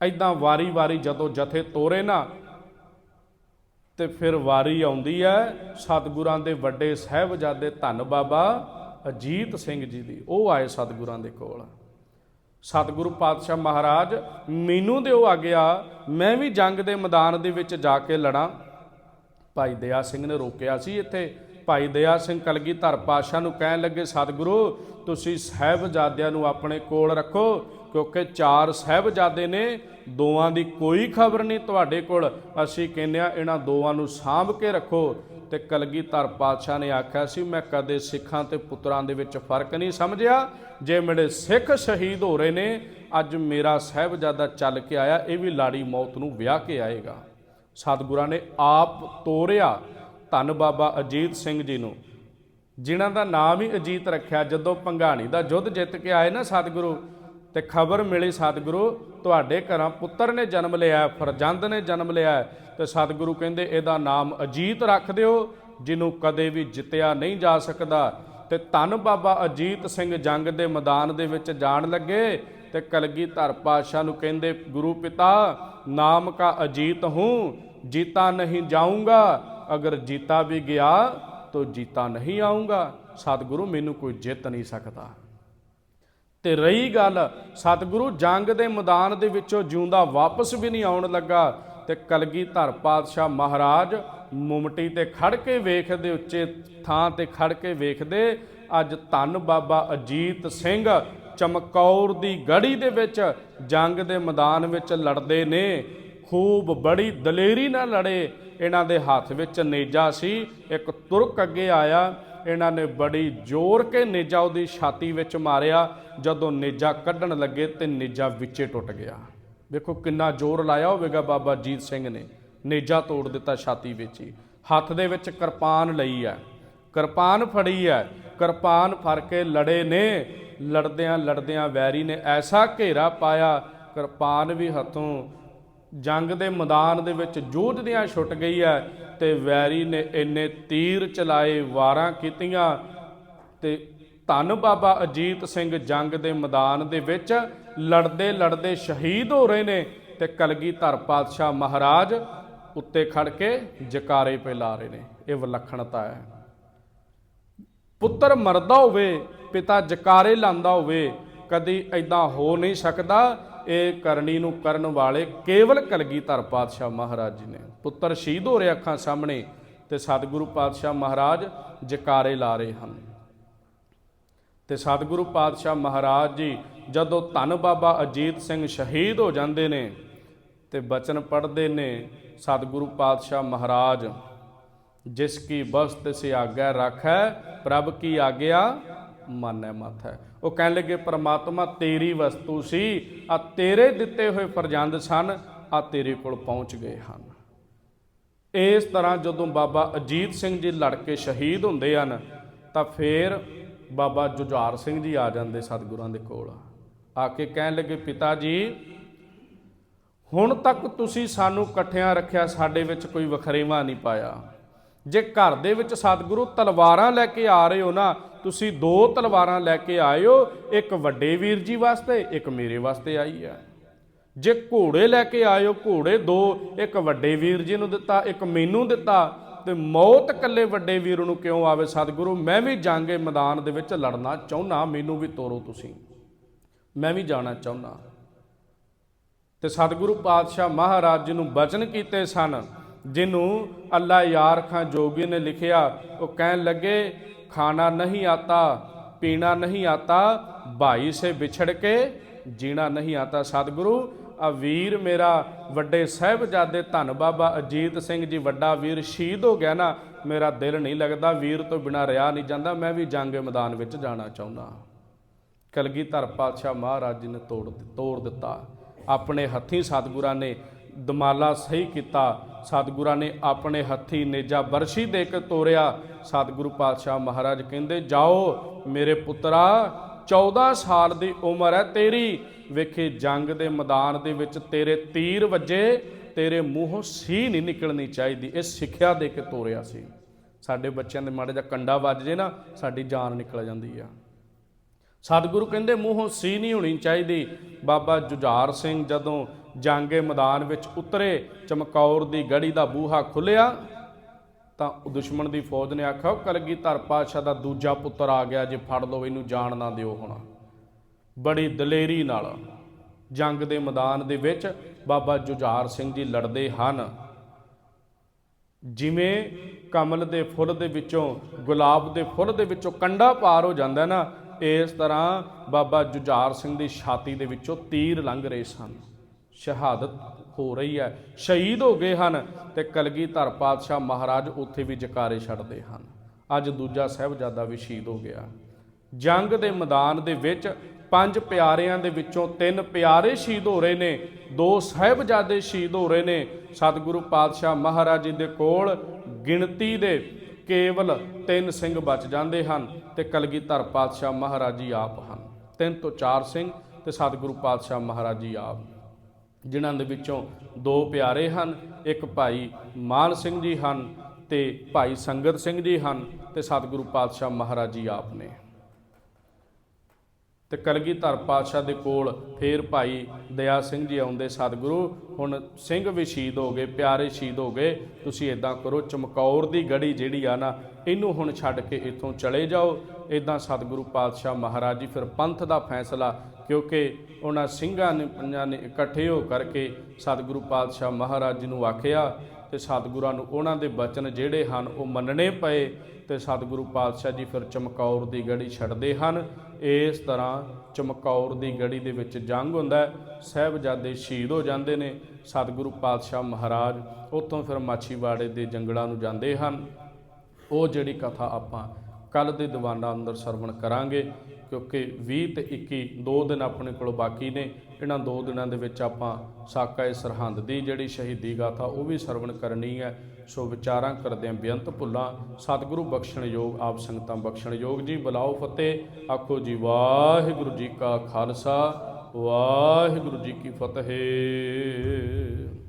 ਐਦਾਂ ਵਾਰੀ-ਵਾਰੀ ਜਦੋਂ ਜਥੇ ਤੋਰੇ ਨਾ, ਤੇ ਫਿਰ ਵਾਰੀ ਆਉਂਦੀ ਹੈ। ਸਤਿਗੁਰਾਂ ਦੇ ਵੱਡੇ ਸਹਿਬਜ਼ਾਦੇ ਧੰਨ ਬਾਬਾ ਅਜੀਤ ਸਿੰਘ ਜੀ ਦੀ। ਉਹ ਆਏ ਸਤਿਗੁਰਾਂ ਦੇ ਕੋਲ। ਸਤਿਗੁਰੂ ਪਾਤਸ਼ਾਹ ਮਹਾਰਾਜ, ਮੈਨੂੰ ਦਿਓ ਆਗਿਆ, ਮੈਂ ਵੀ ਜੰਗ ਦੇ ਮੈਦਾਨ ਦੇ ਵਿੱਚ ਜਾ ਕੇ ਲੜਾਂ। ਭਾਈ ਦਇਆ ਸਿੰਘ ਨੇ ਰੋਕਿਆ ਸੀ ਇੱਥੇ। ਭਾਈ ਦਇਆ ਸਿੰਘ ਕਲਗੀਧਰ ਪਾਤਸ਼ਾਹ ਨੂੰ ਕਹਿਣ ਲੱਗੇ, ਸਤਿਗੁਰੂ, ਤੁਸੀਂ ਸਹਿਬਜ਼ਾਦਿਆਂ ਨੂੰ ਆਪਣੇ ਕੋਲ ਰੱਖੋ, ਕਿਉਂਕਿ ਚਾਰ ਸਹਿਬਜ਼ਾਦੇ ਨੇ, ਦੋਵਾਂ ਦੀ ਕੋਈ ਖਬਰ ਨਹੀਂ ਤੁਹਾਡੇ ਕੋਲ। ਅਸੀਂ ਕਹਿੰਦੇ ਆ ਇਹਨਾਂ ਦੋਵਾਂ ਨੂੰ ਸਾਂਭ ਕੇ ਰੱਖੋ। ਤੇ ਕਲਗੀਧਰ ਪਾਤਸ਼ਾਹ ਨੇ ਆਖਿਆ ਸੀ, ਮੈਂ ਕਦੇ ਸਿੱਖਾਂ ਤੇ ਪੁੱਤਰਾਂ ਦੇ ਵਿੱਚ ਫ਼ਰਕ ਨਹੀਂ ਸਮਝਿਆ। ਜੇ ਮੇਰੇ ਸਿੱਖ ਸ਼ਹੀਦ ਹੋ ਰਹੇ ਨੇ, ਅੱਜ ਮੇਰਾ ਸਹਿਬਜ਼ਾਦਾ ਚੱਲ ਕੇ ਆਇਆ, ਇਹ ਵੀ ਲਾੜੀ ਮੌਤ ਨੂੰ ਵਿਆਹ ਕੇ ਆਏਗਾ। ਸਤਿਗੁਰਾਂ ਨੇ ਆਪ ਤੋਰਿਆ। ਧੰਨ ਬਾਬਾ ਅਜੀਤ ਸਿੰਘ ਜੀ ਨੂੰ। ਜਿਨ੍ਹਾਂ ਦਾ ਨਾਮ ਹੀ ਅਜੀਤ ਰੱਖਿਆ, ਜਦੋਂ ਪੰਘਾਣੀ ਦਾ ਯੁੱਧ ਜਿੱਤ ਕੇ ਆਏ ਨਾ ਸਤਿਗੁਰੂ ਤੇ ਖਬਰ ਮਿਲੀ, ਸਤਿਗੁਰੂ ਤੁਹਾਡੇ ਘਰਾਂ ਪੁੱਤਰ ਨੇ ਜਨਮ ਲਿਆ, ਫਰਜ਼ੰਦ ਨੇ ਜਨਮ ਲਿਆ ਤੇ ਸਤਿਗੁਰੂ ਕਹਿੰਦੇ, ਇਹਦਾ ਨਾਮ ਅਜੀਤ ਰੱਖ ਦਿਓ, ਜਿਹਨੂੰ ਕਦੇ ਵੀ ਜਿੱਤਿਆ ਨਹੀਂ ਜਾ ਸਕਦਾ। ਤੇ ਧੰਨ ਬਾਬਾ ਅਜੀਤ ਸਿੰਘ ਜੰਗ ਦੇ ਮੈਦਾਨ ਦੇ ਵਿੱਚ ਜਾਣ ਲੱਗੇ ਤੇ ਕਲਗੀਧਰ ਪਾਤਸ਼ਾਹ ਨੂੰ ਕਹਿੰਦੇ, ਗੁਰੂ ਪਿਤਾ, ਨਾਮ ਕਾ ਅਜੀਤ ਹੂੰ, ਜੀਤਾ ਨਹੀਂ ਜਾਊਂਗਾ। ਅਗਰ ਜੀਤਾ ਵੀ ਗਿਆ, ਤੋ ਜੀਤਾ ਨਹੀਂ ਆਊਂਗਾ। ਸਤਿਗੁਰੂ ਮੈਨੂੰ ਕੋਈ ਜਿੱਤ ਨਹੀਂ ਸਕਦਾ। ਤੇ ਰਹੀ ਗੱਲ, ਸਤਿਗੁਰੂ ਜੰਗ ਦੇ ਮੈਦਾਨ ਦੇ ਵਿੱਚੋਂ ਜਿਉਂਦਾ ਵਾਪਸ ਵੀ ਨਹੀਂ ਆਉਣ ਲੱਗਾ ਤੇ ਕਲਗੀਧਰ ਪਾਤਸ਼ਾਹ ਮਹਾਰਾਜ ਮੁਮਟੀ ਤੇ ਖੜ ਕੇ ਵੇਖਦੇ, ਉੱਚੇ ਥਾਂ ਤੇ ਖੜ ਕੇ ਵੇਖਦੇ, ਅੱਜ ਧੰਨ ਬਾਬਾ ਅਜੀਤ ਸਿੰਘ ਚਮਕੌਰ ਦੀ ਗੜੀ ਦੇ ਵਿੱਚ ਜੰਗ ਦੇ ਮੈਦਾਨ ਵਿੱਚ ਲੜਦੇ ਨੇ। ਖੂਬ ਬੜੀ ਦਲੇਰੀ ਨਾਲ ਲੜੇ। ਇਹਨਾਂ ਦੇ ਹੱਥ ਵਿੱਚ ਨੇਜਾ ਸੀ। ਇੱਕ ਤੁਰਕ ਅੱਗੇ ਆਇਆ। ਇਹਨਾਂ ਨੇ ਬੜੀ ਜ਼ੋਰ ਕੇ ਨੇਜਾ ਉਹਦੀ ਛਾਤੀ ਵਿੱਚ ਮਾਰਿਆ। ਜਦੋਂ ਨੇਜਾ ਕੱਢਣ ਲੱਗੇ ਤੇ ਨੇਜਾ ਵਿੱਚੇ ਟੁੱਟ ਗਿਆ। ਵੇਖੋ ਕਿੰਨਾ ਜ਼ੋਰ ਲਾਇਆ ਹੋਵੇਗਾ ਬਾਬਾ ਜੀਤ ਸਿੰਘ ਨੇ। ਨੇਜਾ ਤੋੜ ਦਿੱਤਾ ਛਾਤੀ ਵਿੱਚ ਹੀ। ਹੱਥ ਦੇ ਵਿੱਚ ਕਿਰਪਾਨ ਲਈ ਹੈ। ਕਿਰਪਾਨ ਫੜੀ ਹੈ। ਕਿਰਪਾਨ ਫੜ ਕੇ ਲੜੇ ਨੇ। ਲੜਦਿਆਂ ਲੜਦਿਆਂ ਵੈਰੀ ਨੇ ਐਸਾ ਘੇਰਾ ਪਾਇਆ। ਕਿਰਪਾਨ ਵੀ ਹੱਥੋਂ ਜੰਗ ਦੇ ਮੈਦਾਨ ਦੇ ਵਿੱਚ ਜੂਝਦਿਆਂ ਛੁੱਟ ਗਈ ਹੈ ਤੇ ਵੈਰੀ ਨੇ ਇੰਨੇ ਤੀਰ ਚਲਾਏ, ਵਾਰਾਂ ਕੀਤੀਆਂ ਤੇ ਧੰਨ ਬਾਬਾ ਅਜੀਤ ਸਿੰਘ ਜੰਗ ਦੇ ਮੈਦਾਨ ਦੇ ਵਿੱਚ ਲੜਦੇ ਲੜਦੇ ਸ਼ਹੀਦ ਹੋ ਰਹੇ ਨੇ ਤੇ ਕਲਗੀਧਰ ਪਾਤਸ਼ਾਹ ਮਹਾਰਾਜ ਉੱਤੇ ਖੜ ਕੇ ਜਕਾਰੇ ਪੇ ਲਾ ਰਹੇ ਨੇ। ਇਹ ਵਿਲੱਖਣਤਾ ਹੈ। ਪੁੱਤਰ ਮਰਦਾ ਹੋਵੇ, ਪਿਤਾ ਜਕਾਰੇ ਲਾਂਦਾ ਹੋਵੇ, ਕਦੀ ਐਦਾਂ ਹੋ ਨਹੀਂ ਸਕਦਾ ਇਹ ਕਰਨੀ ਨੂੰ ਕਰਨ ਵਾਲੇ ਕੇਵਲ ਕਲਗੀਧਰ ਪਾਤਸ਼ਾਹ ਮਹਾਰਾਜ ਜੀ ਨੇ। ਪੁੱਤਰ ਸ਼ਹੀਦ ਹੋ ਰਿਹਾ ਅੱਖਾਂ ਸਾਹਮਣੇ ਤੇ ਸਤਿਗੁਰੂ ਪਾਤਸ਼ਾਹ ਮਹਾਰਾਜ ਜਕਾਰੇ ਲਾ ਰਹੇ ਹਨ। ਤੇ ਸਤਿਗੁਰੂ ਪਾਤਸ਼ਾਹ ਮਹਾਰਾਜ ਜੀ, ਜਦੋਂ ਧੰਨ ਬਾਬਾ ਅਜੀਤ ਸਿੰਘ ਸ਼ਹੀਦ ਹੋ ਜਾਂਦੇ ਨੇ ਤੇ ਬਚਨ ਪੜ੍ਹਦੇ ਨੇ, ਸਤਿਗੁਰੂ ਪਾਤਸ਼ਾਹ ਮਹਾਰਾਜ, ਜਿਸ ਕੀ ਬਸਤ ਸੇ ਆਗਿਆ ਰੱਖੈ, ਪ੍ਰਭ ਕੀ ਆਗਿਆ ਮਨ ਮੰਨੈ ਮਥੈ ਉਹ ਕਹਿਣ ਲੱਗੇ, ਪ੍ਰਮਾਤਮਾ, ਤੇਰੀ ਵਸਤੂ ਸੀ, ਆ ਤੇਰੇ ਦਿੱਤੇ ਹੋਏ ਫਰਜ਼ੰਦ ਸਨ, ਆ ਤੇਰੇ ਕੋਲ ਪਹੁੰਚ ਗਏ ਹਨ। ਇਸ ਤਰ੍ਹਾਂ ਜਦੋਂ ਬਾਬਾ ਅਜੀਤ ਸਿੰਘ ਜੀ ਲੜ ਕੇ ਸ਼ਹੀਦ ਹੁੰਦੇ ਹਨ, ਤਾਂ ਫੇਰ ਬਾਬਾ ਜੁਝਾਰ ਸਿੰਘ ਜੀ ਆ ਜਾਂਦੇ ਸਤਿਗੁਰਾਂ ਦੇ ਕੋਲ। ਆ ਕੇ ਕਹਿਣ ਲੱਗੇ, ਪਿਤਾ ਜੀ, ਹੁਣ ਤੱਕ ਤੁਸੀਂ ਸਾਨੂੰ ਇਕੱਠਿਆਂ ਰੱਖਿਆ, ਸਾਡੇ ਵਿੱਚ ਕੋਈ ਵਖਰੇਵਾ ਨਹੀਂ ਪਾਇਆ। ਜੇ ਘਰ ਦੇ ਵਿੱਚ ਸਤਿਗੁਰੂ ਤਲਵਾਰਾਂ ਲੈ ਕੇ ਆ ਰਹੇ ਹੋ ਨਾ ਤੁਸੀਂ ਦੋ ਤਲਵਾਰਾਂ ਲੈ ਕੇ ਆਏ ਹੋ ਇੱਕ ਵੱਡੇ ਵੀਰ ਜੀ ਵਾਸਤੇ, ਇੱਕ ਮੇਰੇ ਵਾਸਤੇ ਆਈ ਹੈ। ਜੇ ਘੋੜੇ ਲੈ ਕੇ ਆਇਓ, ਘੋੜੇ ਦੋ, ਇੱਕ ਵੱਡੇ ਵੀਰ ਜੀ ਨੂੰ ਦਿੱਤਾ, ਇੱਕ ਮੈਨੂੰ ਦਿੱਤਾ, ਤੇ ਮੌਤ ਇਕੱਲੇ ਵੱਡੇ ਵੀਰ ਨੂੰ ਕਿਉਂ ਆਵੇ ਸਤਿਗੁਰੂ? ਮੈਂ ਵੀ ਜਾਂਗੇ ਮੈਦਾਨ ਦੇ ਵਿੱਚ ਲੜਨਾ ਚਾਹੁੰਨਾ, ਮੈਨੂੰ ਵੀ ਤੋਰੋ ਤੁਸੀਂ। ਮੈਂ ਵੀ ਜਾਣਾ ਚਾਹੁੰਨਾ। ਤੇ ਸਤਿਗੁਰੂ ਪਾਤਸ਼ਾਹ ਮਹਾਰਾਜ ਜੀ ਨੂੰ ਬਚਨ ਕੀਤੇ ਸਨ, ਜਿਹਨੂੰ ਅੱਲਾ ਯਾਰ ਖਾਂ ਜੋਗੀ ਨੇ ਲਿਖਿਆ, ਉਹ ਕਹਿਣ ਲੱਗੇ ਖਾਣਾ ਨਹੀਂ ਆਤਾ, ਪੀਣਾ ਨਹੀਂ ਆਤਾ, ਭਾਈ ਸੇ ਵਿਛੜ ਕੇ ਜੀਣਾ ਨਹੀਂ ਆਤਾ। ਸਤਿਗੁਰੂ, ਆ ਵੀਰ ਮੇਰਾ ਵੱਡੇ ਸਾਹਿਬਜ਼ਾਦੇ ਧੰਨ ਬਾਬਾ ਅਜੀਤ ਸਿੰਘ ਜੀ, ਵੱਡਾ ਵੀਰ ਸ਼ਹੀਦ ਹੋ ਗਿਆ ਨਾ, ਮੇਰਾ ਦਿਲ ਨਹੀਂ ਲੱਗਦਾ ਵੀਰ ਤੋਂ ਬਿਨਾ ਰਿਹਾ ਨਹੀਂ ਜਾਂਦਾ। ਮੈਂ ਵੀ ਜੰਗ ਮੈਦਾਨ ਵਿੱਚ ਜਾਣਾ ਚਾਹੁੰਦਾ ਕਲਗੀਧਰ ਪਾਤਸ਼ਾਹ ਮਹਾਰਾਜ ਜੀ ਨੇ ਤੋੜ ਤੋੜ ਦਿੱਤਾ। ਆਪਣੇ ਹੱਥੀਂ ਸਤਿਗੁਰਾਂ ਨੇ ਦਮਾਲਾ ਸਹੀ ਕੀਤਾ। ਸਤਿਗੁਰਾਂ ਨੇ ਆਪਣੇ ਹੱਥੀਂ ਨੇਜਾ ਬਰਸ਼ੀ ਦੇ ਕੇ ਤੋਰਿਆ। ਸਤਿਗੁਰੂ ਪਾਤਸ਼ਾਹ ਮਹਾਰਾਜ ਕਹਿੰਦੇ, ਜਾਓ ਮੇਰੇ ਪੁੱਤਰਾ 14 ਸਾਲ ਦੀ ਉਮਰ ਹੈ ਤੇਰੀ। ਵੇਖੇ ਜੰਗ ਦੇ ਮੈਦਾਨ ਦੇ ਵਿੱਚ ਤੇਰੇ ਤੀਰ ਵੱਜੇ, ਤੇਰੇ ਮੂੰਹੋਂ ਸੀ ਨਹੀਂ ਨਿਕਲਣੀ ਚਾਹੀਦੀ। ਇਹ ਸਿੱਖਿਆ ਦੇ ਕੇ ਤੋਰਿਆ ਸੀ। ਸਾਡੇ ਬੱਚਿਆਂ ਦੇ ਮਾੜੇ ਜਿਹਾ ਕੰਡਾ ਵੱਜ ਜੇ ਨਾ, ਸਾਡੀ ਜਾਨ ਨਿਕਲ ਜਾਂਦੀ ਆ। ਸਤਿਗੁਰੂ ਕਹਿੰਦੇ, ਮੂੰਹੋਂ ਸੀ ਨਹੀਂ ਹੋਣੀ ਚਾਹੀਦੀ। ਬਾਬਾ ਜੁਝਾਰ ਸਿੰਘ ਜਦੋਂ ਜਾਂਗੇ ਮੈਦਾਨ ਵਿੱਚ ਉਤਰੇ, ਚਮਕੌਰ ਦੀ ਗੜੀ ਦਾ ਬੂਹਾ ਖੁੱਲਿਆ ਤਾਂ ਦੁਸ਼ਮਣ ਦੀ ਫੌਜ ਨੇ ਆਖਿਆ, ਉਹ ਕਲਗੀਧਰ ਪਾਤਸ਼ਾਹ ਦਾ ਦੂਜਾ ਪੁੱਤਰ ਆ ਗਿਆ, ਜੇ ਫੜ ਲਓ, ਇਹਨੂੰ ਜਾਣ ਨਾ ਦਿਓ ਹੁਣ। ਬੜੀ ਦਲੇਰੀ ਨਾਲ ਜੰਗ ਦੇ ਮੈਦਾਨ ਦੇ ਵਿੱਚ ਬਾਬਾ ਜੁਝਾਰ ਸਿੰਘ ਜੀ ਲੜਦੇ ਹਨ। ਜਿਵੇਂ ਕਮਲ ਦੇ ਫੁੱਲ ਦੇ ਵਿੱਚੋਂ, ਗੁਲਾਬ ਦੇ ਫੁੱਲ ਦੇ ਵਿੱਚੋਂ ਕੰਡਾ ਪਾਰ ਹੋ ਜਾਂਦਾ ਨਾ, ਇਸ ਤਰ੍ਹਾਂ ਬਾਬਾ ਜੁਝਾਰ ਸਿੰਘ ਦੀ ਛਾਤੀ ਦੇ ਵਿੱਚੋਂ ਤੀਰ ਲੰਘ ਰਹੇ ਸਨ। ਸ਼ਹਾਦਤ ਹੋ ਰਹੀ ਹੈ। ਸ਼ਹੀਦ ਹੋ ਗਏ ਹਨ ਤੇ ਕਲਗੀਧਰ ਪਾਤਸ਼ਾਹ ਮਹਾਰਾਜ ਉੱਥੇ ਵੀ ਜਕਾਰੇ ਛੱਡਦੇ ਹਨ। ਅੱਜ ਦੂਜਾ ਸਾਹਿਬਜ਼ਾਦਾ ਵੀ ਸ਼ਹੀਦ ਹੋ ਗਿਆ। ਜੰਗ ਦੇ ਮੈਦਾਨ ਦੇ ਵਿੱਚ ਪੰਜ ਪਿਆਰਿਆਂ ਦੇ ਵਿੱਚੋਂ ਤਿੰਨ ਪਿਆਰੇ ਸ਼ਹੀਦ ਹੋ ਰਹੇ ਨੇ, ਦੋ ਸਾਹਿਬਜ਼ਾਦੇ ਸ਼ਹੀਦ ਹੋ ਰਹੇ ਨੇ। ਸਤਿਗੁਰੂ ਪਾਤਸ਼ਾਹ ਮਹਾਰਾਜ ਜੀ ਦੇ ਕੋਲ ਗਿਣਤੀ ਦੇ ਕੇਵਲ ਤਿੰਨ ਸਿੰਘ ਬਚ ਜਾਂਦੇ ਹਨ ਤੇ ਕਲਗੀਧਰ ਪਾਤਸ਼ਾਹ ਮਹਾਰਾਜ ਜੀ ਆਪ ਹਨ। ਤਿੰਨ ਤੋਂ ਚਾਰ ਸਿੰਘ ਤੇ ਸਤਿਗੁਰੂ ਪਾਤਸ਼ਾਹ ਮਹਾਰਾਜ ਜੀ ਆਪ ਜਿਨ੍ਹਾਂ ਦੇ ਵਿੱਚੋਂ ਦੋ ਪਿਆਰੇ ਹਨ, ਇੱਕ ਭਾਈ ਮਾਨ ਸਿੰਘ ਜੀ ਹਨ ਤੇ ਭਾਈ ਸੰਗਤ ਸਿੰਘ ਜੀ ਹਨ ਤੇ ਸਤਿਗੁਰੂ ਪਾਤਸ਼ਾਹ ਮਹਾਰਾਜ ਜੀ ਆਪ ਨੇ। ਤੇ ਕਲਗੀਧਰ ਪਾਤਸ਼ਾਹ ਦੇ ਕੋਲ ਫੇਰ ਭਾਈ ਦਇਆ ਸਿੰਘ ਜੀ ਆਉਂਦੇ, ਸਤਿਗੁਰੂ, ਹੁਣ ਸਿੰਘ ਵੀ ਸ਼ਹੀਦ ਹੋ ਗਏ, ਪਿਆਰੇ ਸ਼ਹੀਦ ਹੋ ਗਏ, ਤੁਸੀਂ ਇਦਾਂ ਕਰੋ, ਚਮਕੌਰ ਦੀ ਗੜੀ ਜਿਹੜੀ ਆ ਨਾ, ਇਹਨੂੰ ਹੁਣ ਛੱਡ ਕੇ ਇੱਥੋਂ ਚਲੇ ਜਾਓ। ਇਦਾਂ ਸਤਿਗੁਰੂ ਪਾਤਸ਼ਾਹ ਮਹਾਰਾਜ ਜੀ ਫਿਰ ਪੰਥ ਦਾ ਫੈਸਲਾ ਕਿਉਂਕਿ ਉਹਨਾਂ ਸਿੰਘਾਂ ਨੇ, ਪੰਜਾਂ ਨੇ ਇਕੱਠੇ ਹੋ ਕਰਕੇ ਸਤਿਗੁਰੂ ਪਾਤਸ਼ਾਹ ਮਹਾਰਾਜ ਜੀ ਨੂੰ ਆਖਿਆ ਤੇ ਸਤਿਗੁਰਾਂ ਨੂੰ ਉਹਨਾਂ ਦੇ ਬਚਨ ਜਿਹੜੇ ਹਨ ਉਹ ਮੰਨਣੇ ਪਏ ਤੇ ਸਤਿਗੁਰੂ ਪਾਤਸ਼ਾਹ ਜੀ ਫਿਰ ਚਮਕੌਰ ਦੀ ਗੜੀ ਛੱਡਦੇ ਹਨ। ਇਸ ਤਰ੍ਹਾਂ ਚਮਕੌਰ ਦੀ ਗੜੀ ਦੇ ਵਿੱਚ ਜੰਗ ਹੁੰਦਾ ਹੈ, ਸਾਹਿਬਜ਼ਾਦੇ ਸ਼ਹੀਦ ਹੋ ਜਾਂਦੇ ਨੇ, ਸਤਿਗੁਰੂ ਪਾਤਸ਼ਾਹ ਮਹਾਰਾਜ ਉੱਥੋਂ ਫਿਰ ਮਾਛੀਵਾੜੇ ਦੇ ਜੰਗਲਾਂ ਨੂੰ ਜਾਂਦੇ ਹਨ। ਉਹ ਜਿਹੜੀ ਕਥਾ ਆਪਾਂ ਕੱਲ ਦੇ ਦੀਵਾਨਾਂ ਅੰਦਰ ਸਰਵਣ ਕਰਾਂਗੇ ਕਿਉਂਕਿ 20 ਤੇ 21 ਦੋ ਦਿਨ ਆਪਣੇ ਕੋਲ ਬਾਕੀ ਨੇ, ਇਹਨਾਂ ਦੋ ਦਿਨਾਂ ਦੇ ਵਿੱਚ ਆਪਾਂ ਸਾਕਾਏ ਸਰਹੰਦ ਦੀ ਜਿਹੜੀ ਸ਼ਹੀਦੀ ਗਾਥਾ ਉਹ ਵੀ ਸਰਵਣ ਕਰਨੀ ਹੈ। ਸੋ ਵਿਚਾਰਾਂ ਕਰਦਿਆਂ ਬੇਅੰਤ ਭੁੱਲਾਂ। ਸਤਿਗੁਰੂ ਬਖਸ਼ਣਯੋਗ ਆਪ ਸੰਗਤਾਂ ਬਖਸ਼ਣਯੋਗ ਜੀ। ਬੁਲਾਓ ਫਤਿਹ। ਆਖੋ ਜੀ, ਵਾਹਿਗੁਰੂ ਜੀ ਕਾ ਖਾਲਸਾ, ਵਾਹਿਗੁਰੂ ਜੀ ਕੀ ਫਤਿਹ।